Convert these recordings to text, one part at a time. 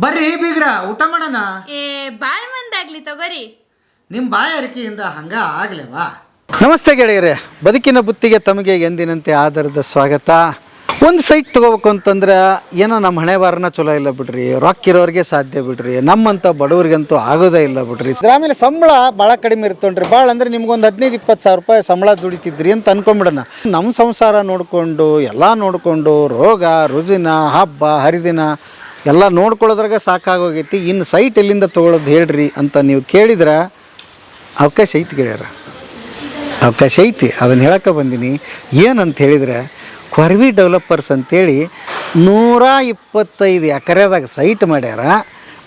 ಬರ್ರಿ ಬೀಗ್ರ ಊಟ ಮಾಡೋಣ. ಏ ಬಾಳ್ ಮಂದಾಗ್ಲಿ ತಗೋರಿ. ನಿಮ್ಮ ಬಾಯ ಅರಿಕೆಯಿಂದ ಹಂಗ ಆಗ್ಲೇವಾ? ನಮಸ್ತೆ ಗೆಳೆಯರೇ ಬದುಕಿನ ಬುತ್ತಿಗೆ ತಮಗೆ ಎಂದಿನಂತೆ ಆಧಾರದ ಸ್ವಾಗತ. ಒಂದು ಸೈಟ್ ತೊಗೋಬೇಕು ಅಂತಂದ್ರೆ ಏನೋ ನಮ್ಮ ಹಣೆ ಬಾರನ ಚಲೋ ಇಲ್ಲ ಬಿಡ್ರಿ ರೊಕ್ಕ ಇರೋರಿಗೆ ಸಾಧ್ಯ ಬಿಡ್ರಿ ನಮ್ಮಂಥ ಬಡವರಿಗಂತೂ ಆಗೋದೇ ಇಲ್ಲ ಬಿಡ್ರಿ. ಆಮೇಲೆ ಸಂಬಳ ಭಾಳ ಕಡಿಮೆ ಇರ್ತೊಂಡ್ರಿ ಭಾಳ ಅಂದ್ರೆ ನಿಮ್ಗೊಂದು ಹದಿನೈದು ಇಪ್ಪತ್ತು ಸಾವಿರ ರೂಪಾಯಿ ಸಂಬಳ ದುಡಿತಿದ್ರಿ ಅಂತ ಅನ್ಕೊಂಬಿಡೋಣ. ನಮ್ಮ ಸಂಸಾರ ನೋಡಿಕೊಂಡು ಎಲ್ಲ ನೋಡಿಕೊಂಡು ರೋಗ ರುಜಿನ ಹಬ್ಬ ಹರಿದಿನ ಎಲ್ಲ ನೋಡ್ಕೊಳ್ಳೋದ್ರಾಗ ಸಾಕಾಗೋಗೈತಿ. ಇನ್ನು ಸೈಟ್ ಎಲ್ಲಿಂದ ತೊಗೊಳೋದು ಹೇಳ್ರಿ ಅಂತ ನೀವು ಕೇಳಿದ್ರೆ ಅವಕಾಶ ಐತಿ ಗೆಳೆಯರ. ಅವಕಾಶ ಐತಿ. ಅದನ್ನು ಹೇಳಕ್ಕೆ ಬಂದೀನಿ. ಏನಂತ ಹೇಳಿದರೆ ಕೊರ್ವಿ ಡೆವಲಪರ್ಸ್ ಅಂತೇಳಿ ನೂರ ಇಪ್ಪತ್ತೈದು ಎಕರೆದಾಗ ಸೈಟ್ ಮಾಡ್ಯಾರ.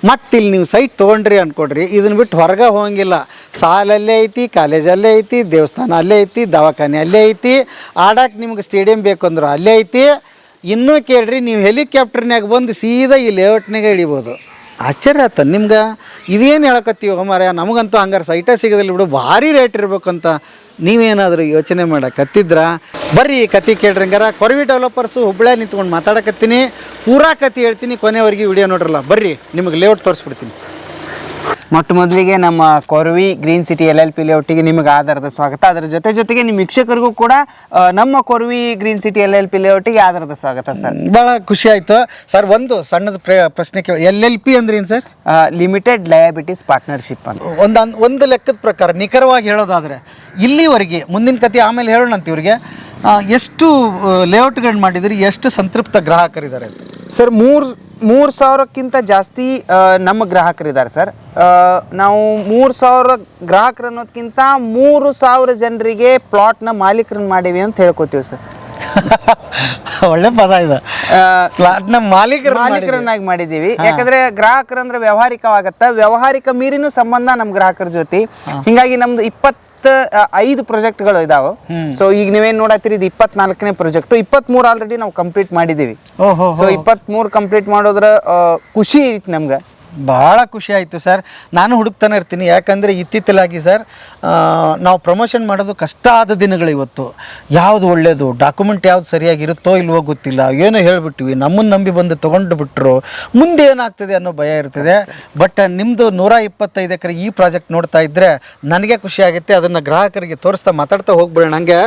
ಮತ್ತು ಇಲ್ಲಿ ನೀವು ಸೈಟ್ ತೊಗೊಂಡ್ರಿ ಅಂದ್ಕೊಡ್ರಿ ಇದನ್ನ ಬಿಟ್ಟು ಹೊರಗೆ ಹೋಗಂಗಿಲ್ಲ. ಸಾಲಲ್ಲೇ ಐತಿ, ಕಾಲೇಜಲ್ಲೇ ಐತಿ, ದೇವಸ್ಥಾನ ಅಲ್ಲೇ ಐತಿ, ದವಾಖಾನೆ ಅಲ್ಲೇ ಐತಿ. ಆಡಕ್ಕೆ ನಿಮ್ಗೆ ಸ್ಟೇಡಿಯಂ ಬೇಕು ಅಂದ್ರೆ ಅಲ್ಲೇ ಐತಿ. ಇನ್ನೂ ಕೇಳ್ರಿ, ನೀವು ಹೆಲಿಕಾಪ್ಟರ್ನ್ಯಾಗ ಬಂದು ಸೀದಾ ಈ ಲೇಔಟ್ನಾಗ ಇಳಿಬೋದು ಆಶ್ಚರ್ಯ ಆತ ನಿಮ್ಗೆ. ಇದೇನು ಹೇಳಕತ್ತೀವಿ ಮಾರ ನಮಗಂತೂ ಹಂಗಾರೆ ಸೈಟ ಸಿಗೋದಿಲ್ಲ ಬಿಡು, ಭಾರಿ ರೇಟ್ ಇರ್ಬೇಕಂತ ನೀವೇನಾದರೂ ಯೋಚನೆ ಮಾಡಕತ್ತಿದ್ರ? ಬರ್ರಿ ಕತೆ ಕೇಳ್ರಿ ಹಂಗಾರ. ಕೊರವಿ ಡೆವಲಪರ್ಸು ಹುಬ್ಳ್ಯಾ ನಿಂತ್ಕೊಂಡು ಮಾತಾಡಕತ್ತೀನಿ. ಪೂರಾ ಕತೆ ಹೇಳ್ತೀನಿ, ಕೊನೆವರೆಗೆ ವಿಡಿಯೋ ನೋಡ್ರಲ್ಲ. ಬರ್ರಿ, ನಿಮಗೆ ಲೇಔಟ್ ತೋರಿಸ್ಬಿಡ್ತೀನಿ. ಮೊಟ್ಟ ಮೊದಲಿಗೆ ನಮ್ಮ Koravi green city L L P ಲೇಔಟಿಗೆ ನಿಮಗೆ ಆಧಾರದ ಸ್ವಾಗತ. ಅದರ ಜೊತೆ ಜೊತೆಗೆ ನಿಮ್ಮ ವೀಕ್ಷಕರಿಗೂ ಕೂಡ ಆ, ನಮ್ಮ Koravi green city L L P ಲೇಔಟಿಗೆ ಆಧಾರದ ಸ್ವಾಗತ ಸರ್. ಭಾಳ ಖುಷಿ ಆಯಿತು. ಸರ್ ಒಂದು ಸಣ್ಣದ ಪ್ರೇ ಪ್ರಶ್ನೆ ಕೇಳಿ ಎಲ್ ಎಲ್ ಪಿ ಅಂದ್ರೆ ಏನು ಸರ್? ಲಿಮಿಟೆಡ್ ಲಯಬಿಲಿಟೀಸ್ ಪಾರ್ಟ್ನರ್ಶಿಪ್ ಅಂತ. ಒಂದು ಅನ್- ಒಂದು ಲೆಕ್ಕದ ಪ್ರಕಾರ ನಿಖರವಾಗಿ ಹೇಳೋದಾದ್ರೆ ಇಲ್ಲಿವರೆಗೆ ಮುಂದಿನ ಕತೆ ಆಮೇಲೆ ಹೇಳೋಣಂತ ಇವ್ರಿಗೆ. ಆ, ಎಷ್ಟು ಲೇಔಟ್ಗಳು ಮಾಡಿದ್ರಿ ಎಷ್ಟು ಸಂತೃಪ್ತ ಗ್ರಾಹಕರಿದ್ದಾರೆ ಅಂತ? ಸರ್ ಮೂರು ಮೂರು ಸಾವಿರಕ್ಕಿಂತ ಜಾಸ್ತಿ ನಮ್ಮ ಗ್ರಾಹಕರಿದ್ದಾರೆ ಸರ್. ನಾವು ಮೂರು ಸಾವಿರ ಗ್ರಾಹಕರು ಅನ್ನೋದಕ್ಕಿಂತ ಮೂರು ಸಾವಿರ ಜನರಿಗೆ ಪ್ಲಾಟ್ನ ಮಾಲೀಕರನ್ನ ಮಾಡೀವಿ ಅಂತ ಹೇಳ್ಕೊತೀವಿ ಸರ್. ಒಳ್ಳೆ ಪದ ಇದು. ಪ್ಲಾಟ್ನ ಮಾಲೀಕರ ಮಾಲೀಕರನ್ನಾಗಿ ಮಾಡಿದ್ದೀವಿ. ಯಾಕಂದ್ರೆ ಗ್ರಾಹಕರಂದ್ರೆ ವ್ಯವಹಾರಿಕವಾಗತ್ತ. ವ್ಯವಹಾರಿಕ ಮೀರಿನೂ ಸಂಬಂಧ ನಮ್ಮ ಗ್ರಾಹಕರ ಜೊತೆ. ಹಿಂಗಾಗಿ ನಮ್ದು ಇಪ್ಪತ್ತ ಐದು ಪ್ರಾಜೆಕ್ಟ್ಗಳು ಇದಾವೆ. ಸೊ ಈಗ ನೀವೇನ್ ನೋಡತ್ತೀರಿ ಇದು ಇಪ್ಪತ್ನಾಲ್ಕನೇ ಪ್ರಾಜೆಕ್ಟ್. ಇಪ್ಪತ್ತ್ ಮೂರು ಆಲ್ರೆಡಿ ನಾವು ಕಂಪ್ಲೀಟ್ ಮಾಡಿದೀವಿ. ಸೊ ಇಪ್ಪತ್ತ್ ಮೂರು ಕಂಪ್ಲೀಟ್ ಮಾಡೋದ್ರ ಖುಷಿ ಐತಿ ನಮ್ಗೆ. ಬಹಳ ಖುಷಿ ಆಯ್ತು ಸರ್. ನಾನು ಹುಡುಕ್ತಾನೆ ಇರ್ತೀನಿ. ಯಾಕಂದ್ರೆ ಇತ್ತಿತ್ತಲಾಗಿ ಸರ್ ನಾವು ಪ್ರಮೋಷನ್ ಮಾಡೋದು ಕಷ್ಟ ಆದ ದಿನಗಳು ಇವತ್ತು. ಯಾವುದು ಒಳ್ಳೆಯದು ಡಾಕ್ಯುಮೆಂಟ್ ಯಾವ್ದು ಸರಿಯಾಗಿರುತ್ತೋ ಇಲ್ವೋ ಗೊತ್ತಿಲ್ಲ. ಏನೋ ಹೇಳ್ಬಿಟ್ವಿ. ನಮ್ಮನ್ನು ನಂಬಿ ಬಂದು ತೊಗೊಂಡು ಬಿಟ್ಟರು ಮುಂದೆ ಏನಾಗ್ತದೆ ಅನ್ನೋ ಭಯ ಇರ್ತದೆ. ಬಟ್ ನಿಮ್ಮದು ನೂರ ಇಪ್ಪತ್ತೈದು ಎಕರೆ ಈ ಪ್ರಾಜೆಕ್ಟ್ ನೋಡ್ತಾ ಇದ್ದರೆ ನನಗೆ ಖುಷಿ ಆಗುತ್ತೆ. ಅದನ್ನು ಗ್ರಾಹಕರಿಗೆ ತೋರಿಸ್ತಾ ಮಾತಾಡ್ತಾ ಹೋಗ್ಬಿಡೋಣ. ಹಂಗೆ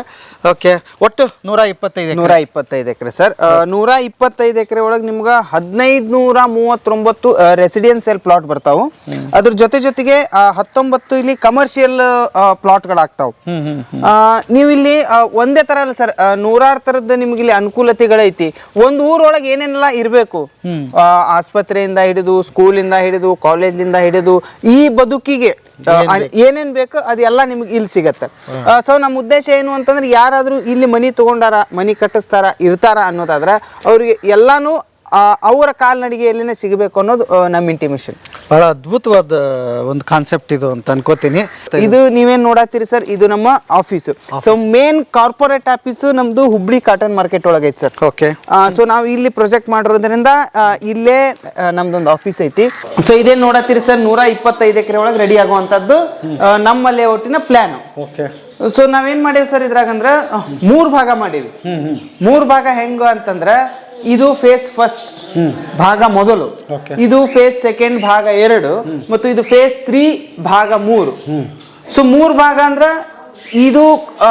ಓಕೆ ಒಟ್ಟು ನೂರ ಇಪ್ಪತ್ತೈದು ನೂರ ಇಪ್ಪತ್ತೈದು ಎಕರೆ ಸರ್ ನೂರ ಇಪ್ಪತ್ತೈದು ಎಕರೆ ಒಳಗೆ ನಿಮ್ಗೆ ಹದಿನೈದು ನೂರ ಮೂವತ್ತೊಂಬತ್ತು ರೆಸಿಡೆನ್ಸಿಯಲ್ ಪ್ಲಾಟ್ ಬರ್ತಾವೆ. ಅದ್ರ ಜೊತೆ ಜೊತೆಗೆ ಹತ್ತೊಂಬತ್ತು ಇಲ್ಲಿ ಕಮರ್ಷಿಯಲ್ ಪ್ಲಾಟ್ಗಳಾಗ್ತಾವು. ನೀವು ಇಲ್ಲಿ ಒಂದೇ ತರ ಅಲ್ಲ ಸರ್ ನೂರಾರು ತರದ ನಿಮ್ಗೆ ಇಲ್ಲಿ ಅನುಕೂಲತೆಗಳೈತಿ. ಒಂದು ಊರೊಳಗೆ ಏನೇನೆಲ್ಲ ಇರಬೇಕು? ಆಸ್ಪತ್ರೆಯಿಂದ ಹಿಡಿದು ಸ್ಕೂಲಿಂದ ಹಿಡಿದು ಕಾಲೇಜಿಂದ ಹಿಡಿದು ಈ ಬದುಕಿಗೆ ಏನೇನ್ ಬೇಕು? ಅದೆಲ್ಲ ನಿಮ್ಗೆ ಇಲ್ಲಿ ಸಿಗತ್ತೆ. ಸೊ ನಮ್ಮ ಉದ್ದೇಶ ಏನು ಅಂತಂದ್ರೆ ಯಾರಾದ್ರೂ ಇಲ್ಲಿ ಮನಿ ತಗೊಂಡಾರ ಮನಿ ಕಟ್ಟಿಸ್ತಾರ ಇರ್ತಾರ ಅನ್ನೋದಾದ್ರ ಅವ್ರಿಗೆ ಎಲ್ಲಾನು ಅವರ ಕಾಲ್ನಡಿಗೆಯಲ್ಲಿನೇ ಸಿಗಬೇಕು ಅನ್ನೋದು ನಮ್ಮ ಇಂಟಿಮೇಷನ್ ಬಹಳ ಅದ್ಭುತವಾದ ಒಂದು ಕಾನ್ಸೆಪ್ಟ್ ಇದು ಅಂತ ಅನ್ಕೋತೀನಿ. ಇದು ನೀವೇನ್ ನೋಡತ್ತೀರಿ ಸರ್? ಇದು ನಮ್ಮ office so main corporate office ನಮ್ದು ಹುಬ್ಳಿ ಕಾಟನ್ ಮಾರ್ಕೆಟ್ ಒಳಗೈತಿ ಸರ್. ಓಕೆ ಸೊ ನಾವು ಇಲ್ಲಿ ಪ್ರೊಜೆಕ್ಟ್ ಮಾಡಿರೋದ್ರಿಂದ ಇಲ್ಲೇ ನಮ್ದೊಂದು ಆಫೀಸ್ ಐತಿ. ಸೊ ಇದೇನ್ ನೋಡತ್ತೀರಿ ಸರ್? ನೂರ ಇಪ್ಪತ್ತೈದು ಎಕರೆ ಒಳಗೆ ರೆಡಿ ಆಗುವಂತದ್ದು ನಮ್ಮ ಲೇಔಟಿನ ಪ್ಲಾನ್ ಓಕೆ ಸೊ ನಾವೇನ್ ಮಾಡೇವಿ ಸರ್ ಇದ್ರಾಗಂದ್ರ ಮೂರ್ ಭಾಗ ಮಾಡೀವಿ. ಮೂರ್ ಭಾಗ ಹೆಂಗ ಅಂತಂದ್ರ ಇದು ಫೇಸ್ ಫಸ್ಟ್ ಭಾಗ ಮೊದಲು. ಇದು ಫೇಸ್ ಸೆಕೆಂಡ್ ಭಾಗ ಎರಡು ಮತ್ತು ಇದು ಫೇಸ್ ತ್ರೀ ಭಾಗ ಮೂರು. ಸೊ ಮೂರು ಭಾಗ ಅಂದ್ರ ಇದು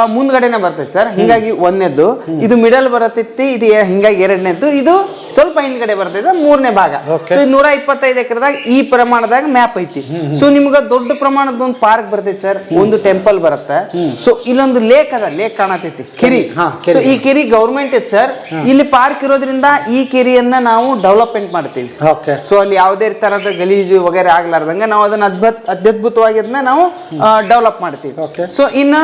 ಮುಂದ್ಗಡೆನೆ ಬರ್ತೈತೆ ಸರ್. ಹಿಂಗಾಗಿ ಒಂದನೇದ್ದು. ಇದು ಮಿಡಲ್ ಬರತೈತಿ ಇದು ಎ- ಹಿಂಗಾಗಿ ಎರಡನೇದ್ದು. ಇದು ಸ್ವಲ್ಪ ಹಿಂದ್ಗಡೆ ಬರ್ತೈತೆ ಮೂರನೇ ಭಾಗ. ಸೊ ನೂರ ಇಪ್ಪತ್ತೈದು ಎಕರೆದಾಗ ಈ ಪ್ರಮಾಣದಾಗ ಮ್ಯಾಪ್ ಐತಿ. ಸೊ ನಿಮ್ಗ ದೊಡ್ಡ ಪ್ರಮಾಣದ ಒಂದು ಪಾರ್ಕ್ ಬರ್ತೈತಿ ಸರ್. ಒಂದು ಟೆಂಪಲ್ ಬರುತ್ತೆ. ಸೊ ಇಲ್ಲೊಂದು ಲೇಕ್ ಅದ ಲೇಕ್ ಕಾಣತೈತಿ ಕೆರಿ. ಹಾ, ಈ ಕೆರಿ ಗೌರ್ಮೆಂಟ್ ಐತಿ ಸರ್. ಇಲ್ಲಿ ಪಾರ್ಕ್ ಇರೋದ್ರಿಂದ ಈ ಕೆರಿಯನ್ನ ನಾವು ಡೆವಲಪ್ಮೆಂಟ್ ಮಾಡ್ತೀವಿ. ಓಕೆ ಸೊ ಅಲ್ಲಿ ಯಾವುದೇ ತರದ ಗಲೀಜು ವಗೇರೆ ಆಗ್ಲಾರ್ದಂಗ ನಾವು ಅದನ್ನ ಅದ್ಭುತ ಅತ್ಯದ್ಭುತವಾಗಿ ಅದನ್ನ ನಾವು ಡೆವಲಪ್ ಮಾಡ್ತೀವಿ. Okay. ಸೊ ಇನ್ನ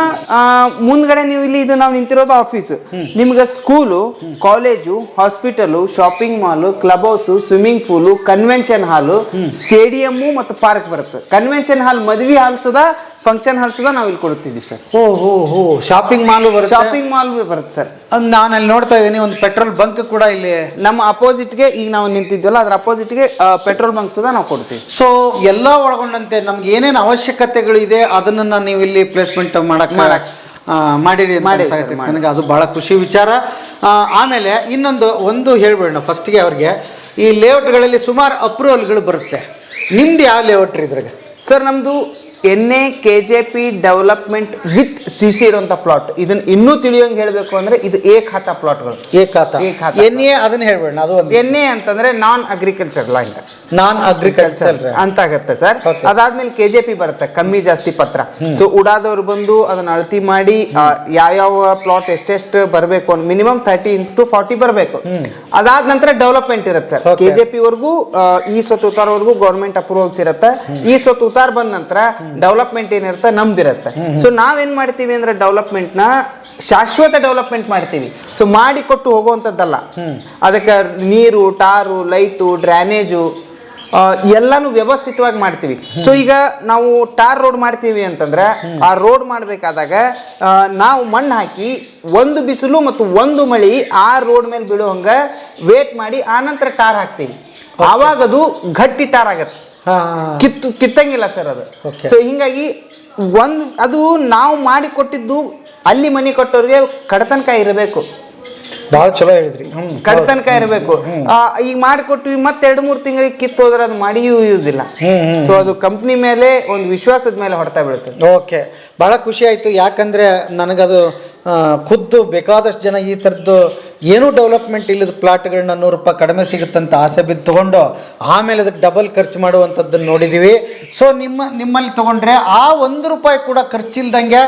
ಮುಂದ್ಗಡೆ ನೀವು ಇಲ್ಲಿ ಇದು ನಾವು ನಿಂತಿರೋದು ಆಫೀಸ್ ನಿಮ್ಗೆ school college hospital shopping mall club house swimming pool convention hall stadium ಮತ್ತು ಪಾರ್ಕ್ ಬರುತ್ತೆ. ಕನ್ವೆನ್ಷನ್ ಹಾಲ್ ಮದ್ವಿ ಹಾಲ್ ಸುದಾ ಫಂಕ್ಷನ್ ಹಾಲ್ ಸುದಾ ನಾವು ಇಲ್ಲಿ ಕೊಡುತ್ತಿದ್ದೀವಿ ಸರ್ ಓ ಹೋ ಹೋ. ಶಾಪಿಂಗ್ ಮಾಲ್ ಬರುತ್ತೆ? ಶಾಪಿಂಗ್ ಮಾಲ್ ಬರುತ್ತೆ ಸರ್ ಅದ್ ನಾನು ಅಲ್ಲಿ ನೋಡ್ತಾ ಇದ್ದೀನಿ ಒಂದು ಪೆಟ್ರೋಲ್ ಬಂಕ್ ಕೂಡ ಇಲ್ಲಿ. ನಮ್ಮ ಅಪೋಸಿಟ್ಗೆ ಈಗ ನಾವು ನಿಂತಿದ್ವಲ್ಲ ಅದ್ರ ಅಪೋಸಿಟ್ಗೆ ಪೆಟ್ರೋಲ್ ಬಂಕ್ ಸುದ ನಾವು ಕೊಡ್ತೀವಿ. ಸೊ ಎಲ್ಲ ಒಳಗೊಂಡಂತೆ ನಮ್ಗೆ ಏನೇನು ಅವಶ್ಯಕತೆಗಳಿದೆ ಅದನ್ನ ನೀವು ಇಲ್ಲಿ ಪ್ಲೇಸ್ಮೆಂಟ್ ಮಾಡಕ್ ಮಾಡಕ್. ಮಾಡಿ ಮಾಡಿರಿ ಅನ್ಸಾಕತ್ತೈತಿ. ನನಗೆ ಅದು ಬಹಳ ಖುಷಿ ವಿಚಾರ. ಆಮೇಲೆ ಇನ್ನೊಂದು ಒಂದು ಹೇಳ್ಬೇಡ ಫಸ್ಟ್ಗೆ ಅವ್ರಿಗೆ. ಈ ಲೇಔಟ್ಗಳಲ್ಲಿ ಸುಮಾರು ಅಪ್ರೂವಲ್ಗಳು ಬರುತ್ತೆ. ನಿಮ್ದು ಯಾವ ಲೇಔಟ್ರಿ ಇದ್ರಾಗ? ಸರ್ ನಮ್ದು N A K J P development with C C ಇರುವಂತ ಪ್ಲಾಟ್ ಇದನ್ನ ಇನ್ನೂ ತಿಳಿಯೋಂಗೆ ಹೇಳಬೇಕು ಅಂದ್ರೆ ಇದು ಎ ಖಾತಾ ಪ್ಲಾಟ್ಗಳು ಎ ಖಾತಾ ಎನ್ ಎ ಅದನ್ನ ಹೇಳ್ಬೇಡ ಅದು ಎನ್ ಎ ಅಂತಂದ್ರೆ non agriculture land non agriculture ಅಂತ ಆಗತ್ತೆ ಸರ್. ಅದಾದ್ಮೇಲೆ ಕೆ ಜೆ ಪಿ ಬರುತ್ತೆ ಕಮ್ಮಿ ಜಾಸ್ತಿ ಪತ್ರ. ಸೊ ಉಡಾದವ್ರು ಬಂದು ಅದನ್ನ ಅಳತಿ ಮಾಡಿ ಯಾವ ಯಾವ್ಯಾವ ಪ್ಲಾಟ್ ಎಷ್ಟೆಷ್ಟು ಬರಬೇಕು ಮಿನಿಮಮ್ ತರ್ಟಿ ಇಂಟು ಫಾರ್ಟಿ ಬರಬೇಕು. ಅದಾದ ನಂತರ ಡೆವಲಪ್ಮೆಂಟ್ ಇರುತ್ತೆ ಸರ್. ಕೆ ಜೆ ಪಿ ವರ್ಗೂ ಈ ಸ್ವತ್ತು ಉತ್ತಾರವರೆಗೂ ಗೌರ್ಮೆಂಟ್ ಅಪ್ರೂವಲ್ಸ್ ಇರುತ್ತೆ. ಈ ಸ್ವತ್ತು ಉತ್ತಾರ ಬಂದ ನಂತರ ಡೆವಲಪ್ಮೆಂಟ್ ಏನಿರುತ್ತೆ ನಮ್ದಿರುತ್ತೆ. ಸೊ ನಾವೇನ್ ಮಾಡ್ತೀವಿ ಅಂದ್ರೆ ಡೆವಲಪ್ಮೆಂಟ್ನ ಶಾಶ್ವತ ಡೆವಲಪ್ಮೆಂಟ್ ಮಾಡ್ತೀವಿ. ಸೊ ಮಾಡಿ ಕೊಟ್ಟು ಹೋಗುವಂಥದ್ದಲ್ಲ. ಅದಕ್ಕೆ ನೀರು ಟಾರು ಲೈಟು ಡ್ರೈನೇಜು ಎಲ್ಲಾನು ವ್ಯವಸ್ಥಿತವಾಗಿ ಮಾಡ್ತೀವಿ. ಸೊ ಈಗ ನಾವು ಟಾರ್ ರೋಡ್ ಮಾಡ್ತೀವಿ ಅಂತಂದ್ರೆ ಆ ರೋಡ್ ಮಾಡಬೇಕಾದಾಗ ನಾವು ಮಣ್ಣು ಹಾಕಿ ಒಂದು ಬಿಸಿಲು ಮತ್ತು ಒಂದು ಮಳಿ ಆ ರೋಡ್ ಮೇಲೆ ಬೀಳುವಂಗ ವೇಟ್ ಮಾಡಿ ಆನಂತರ ಟಾರ್ ಹಾಕ್ತೀವಿ. ಆವಾಗ ಅದು ಗಟ್ಟಿ ಟಾರ್ ಆಗತ್ತೆ. ಕಿತ್ತು ಕಿತ್ತಂಗಿಲ್ಲ ಸರ್ ಅದು. ಸೊ ಹಿಂಗಾಗಿ ಒಂದು ಅದು ನಾವು ಮಾಡಿ ಕೊಟ್ಟಿದ್ದು ಅಲ್ಲಿ ಮನೆ ಕೊಟ್ಟವ್ರಿಗೆ ಕಡತನಕ ಇರಬೇಕು. ಭಾಳ ಚಲೋ ಹೇಳಿದ್ರಿ. ಕಡತನಕ ಇರಬೇಕು. ಈಗ ಮಾಡಿಕೊಟ್ವಿ ಮತ್ತೆ ಎರಡು ಮೂರು ತಿಂಗಳಿಗೆ ಕಿತ್ತು ಹೋದ್ರೆ ಅದು ಮಾಡಿಯೂ ಯೂಸ್ ಇಲ್ಲ. ಸೊ ಅದು ಕಂಪ್ನಿ ಮೇಲೆ ಒಂದು ವಿಶ್ವಾಸದ ಮೇಲೆ ಹೊಡ್ತಾ ಬೀಳುತ್ತೆ. ಓಕೆ. ಭಾಳ ಖುಷಿ ಆಯ್ತು. ಯಾಕಂದ್ರೆ ನನಗದು ಖುದ್ದು ಬೇಕಾದಷ್ಟು ಜನ ಈ ಥರದ್ದು ಏನೂ ಡೆವಲಪ್ಮೆಂಟ್ ಇಲ್ಲದ ಪ್ಲಾಟ್ಗಳನ್ನ ನೂರು ರೂಪಾಯಿ ಕಡಿಮೆ ಸಿಗುತ್ತಂತ ಆಸೆ ಬಿದ್ದು ತೊಗೊಂಡು ಆಮೇಲೆ ಅದಕ್ಕೆ ಡಬಲ್ ಖರ್ಚು ಮಾಡುವಂಥದ್ದನ್ನು ನೋಡಿದ್ದೀವಿ ಸೊ ನಿಮ್ಮ ನಿಮ್ಮಲ್ಲಿ ತೊಗೊಂಡ್ರೆ ಆ ಒಂದು ರೂಪಾಯಿ ಕೂಡ ಖರ್ಚಿಲ್ದಂಗೆ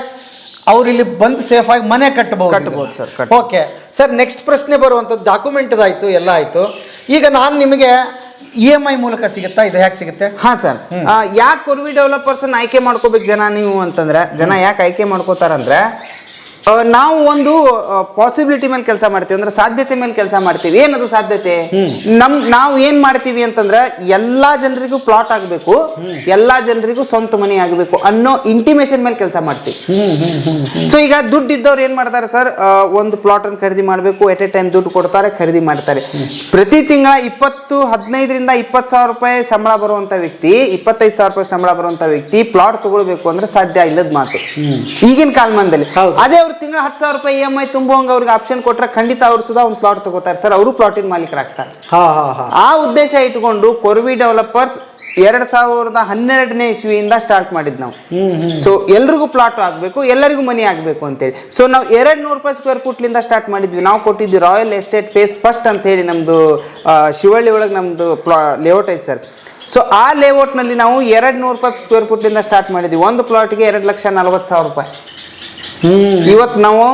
ಅವ್ರು ಇಲ್ಲಿ ಬಂದು ಸೇಫಾಗಿ ಮನೆ ಕಟ್ಟಬಹುದು ಕಟ್ಬೋದು ಸರ್. ಓಕೆ ಸರ್ ನೆಕ್ಸ್ಟ್ ಪ್ರಶ್ನೆ ಬರುವಂಥದ್ದು ಡಾಕ್ಯುಮೆಂಟ್ದಾಯ್ತು ಎಲ್ಲ ಆಯಿತು. ಈಗ ನಾನು ನಿಮಗೆ ಇ ಎಂ ಐ ಮೂಲಕ ಸಿಗುತ್ತಾ? ಇದು ಯಾಕೆ ಸಿಗುತ್ತೆ? ಹಾ ಸರ್ ಯಾಕೆ ಕೊರ್ವಿ ಡೆವಲಪರ್ಸ್ ಆಯ್ಕೆ ಮಾಡ್ಕೋಬೇಕು ಜನ ನೀವು ಅಂತಂದ್ರೆ ಜನ ಯಾಕೆ ಆಯ್ಕೆ ಮಾಡ್ಕೋತಾರಂದ್ರೆ ನಾವು ಒಂದು ಪಾಸಿಬಿಲಿಟಿ ಮೇಲೆ ಕೆಲಸ ಮಾಡ್ತೀವಿ. ಅಂದ್ರೆ ಸಾಧ್ಯತೆ ಮೇಲೆ ಕೆಲಸ ಮಾಡ್ತೀವಿ. ಏನದು ಸಾಧ್ಯತೆ? ನಮ್ ನಾವು ಏನ್ ಮಾಡ್ತೀವಿ ಅಂತಂದ್ರೆ ಎಲ್ಲಾ ಜನರಿಗೂ ಪ್ಲಾಟ್ ಆಗ್ಬೇಕು. ಎಲ್ಲಾ ಜನರಿಗೂ ಸ್ವಂತ ಮನೆ ಆಗಬೇಕು ಅನ್ನೋ ಇಂಟಿಮೇಷನ್ ಮೇಲೆ ಕೆಲಸ ಮಾಡ್ತೀವಿ. ಸೊ ಈಗ ದುಡ್ಡು ಇದ್ದವ್ರು ಏನ್ ಮಾಡ್ತಾರೆ ಸರ್? ಒಂದು ಪ್ಲಾಟ್ ಅನ್ನು ಖರೀದಿ ಮಾಡಬೇಕು. ಎಟ್ ಎ ಟೈಮ್ ದುಡ್ಡು ಕೊಡ್ತಾರೆ ಖರೀದಿ ಮಾಡ್ತಾರೆ. ಪ್ರತಿ ತಿಂಗಳ ಇಪ್ಪತ್ತು ಹದಿನೈದರಿಂದ ಇಪ್ಪತ್ತು ಸಾವಿರ ರೂಪಾಯಿ ಸಂಬಳ ಬರುವಂತ ವ್ಯಕ್ತಿ ಇಪ್ಪತ್ತೈದು ಸಾವಿರ ರೂಪಾಯಿ ಸಂಬಳ ಬರುವಂತ ವ್ಯಕ್ತಿ ಪ್ಲಾಟ್ ತಗೊಳ್ಬೇಕು ಅಂದ್ರೆ ಸಾಧ್ಯ ಇಲ್ಲದ ಮಾತು. ಈಗಿನ ಕಾಲಮಾನದಲ್ಲಿ. ಅದೇ ಅವ್ರು ತಿಂಗಳ ಹತ್ತು ಸಾವಿರ ರೂಪಾಯಿ ಇ ಎಂ ಐ ತುಂಬುವಂಗ ಅವ್ರಿಗೆ ಆಪ್ಷನ್ ಕೊಟ್ಟರೆ ಖಂಡಿತ ಅವ್ರು ಸುಧಾ ಒಂದು ಪ್ಲಾಟ್ ತಗೋತಾರೆ. ಸರ್ ಅವರು ಪ್ಲಾಟಿನ ಮಾಲೀಕರಾಗ್ತಾರೆ. ಹಾ ಹಾಂ ಹಾಂ. ಆ ಉದ್ದೇಶ ಇಟ್ಕೊಂಡು ಕೊರ್ವಿ ಡೆವಲಪರ್ಸ್ ಎರಡ್ ಸಾವಿರದ ಹನ್ನೆರಡನೇ ಇಸ್ವಿಯಿಂದ ಸ್ಟಾರ್ಟ್ ಮಾಡಿದ್ ನಾವು. ಸೊ ಎಲ್ರಿಗೂ ಪ್ಲಾಟ್ ಆಗ್ಬೇಕು ಎಲ್ಲರಿಗೂ ಮನಿ ಆಗ್ಬೇಕು ಅಂತೇಳಿ. ಸೊ ನಾವು ಎರಡ್ ನೂರು ರೂಪಾಯಿ ಸ್ಕ್ವೇರ್ ಫುಟ್ಲಿಂದ ಸ್ಟಾರ್ಟ್ ಮಾಡಿದ್ವಿ. ನಾವು ಕೊಟ್ಟಿದ್ವಿ ರಾಯಲ್ ಎಸ್ಟೇಟ್ ಫೇಸ್ ಫಸ್ಟ್ ಅಂತ ಹೇಳಿ ನಮ್ದು ಶಿವಳ್ಳಿ ಒಳಗೆ ನಮ್ದು ಪ್ಲಾ ಲೇಔಟ್ ಐತೆ ಸರ್. ಸೊ ಆ ಲೇಔಟ್ನಲ್ಲಿ ನಾವು ಎರಡು ನೂರು ರೂಪಾಯಿ ಸ್ಕ್ವೇರ್ ಫುಟ್ಲಿಂದ ಸ್ಟಾರ್ಟ್ ಮಾಡಿದ್ವಿ. ಒಂದು ಪ್ಲಾಟ್ಗೆ ಎರಡು ಲಕ್ಷ ನಲ್ವತ್ತು ಸಾವಿರ ರೂಪಾಯಿ. ಇವತ್ತು ನಾವು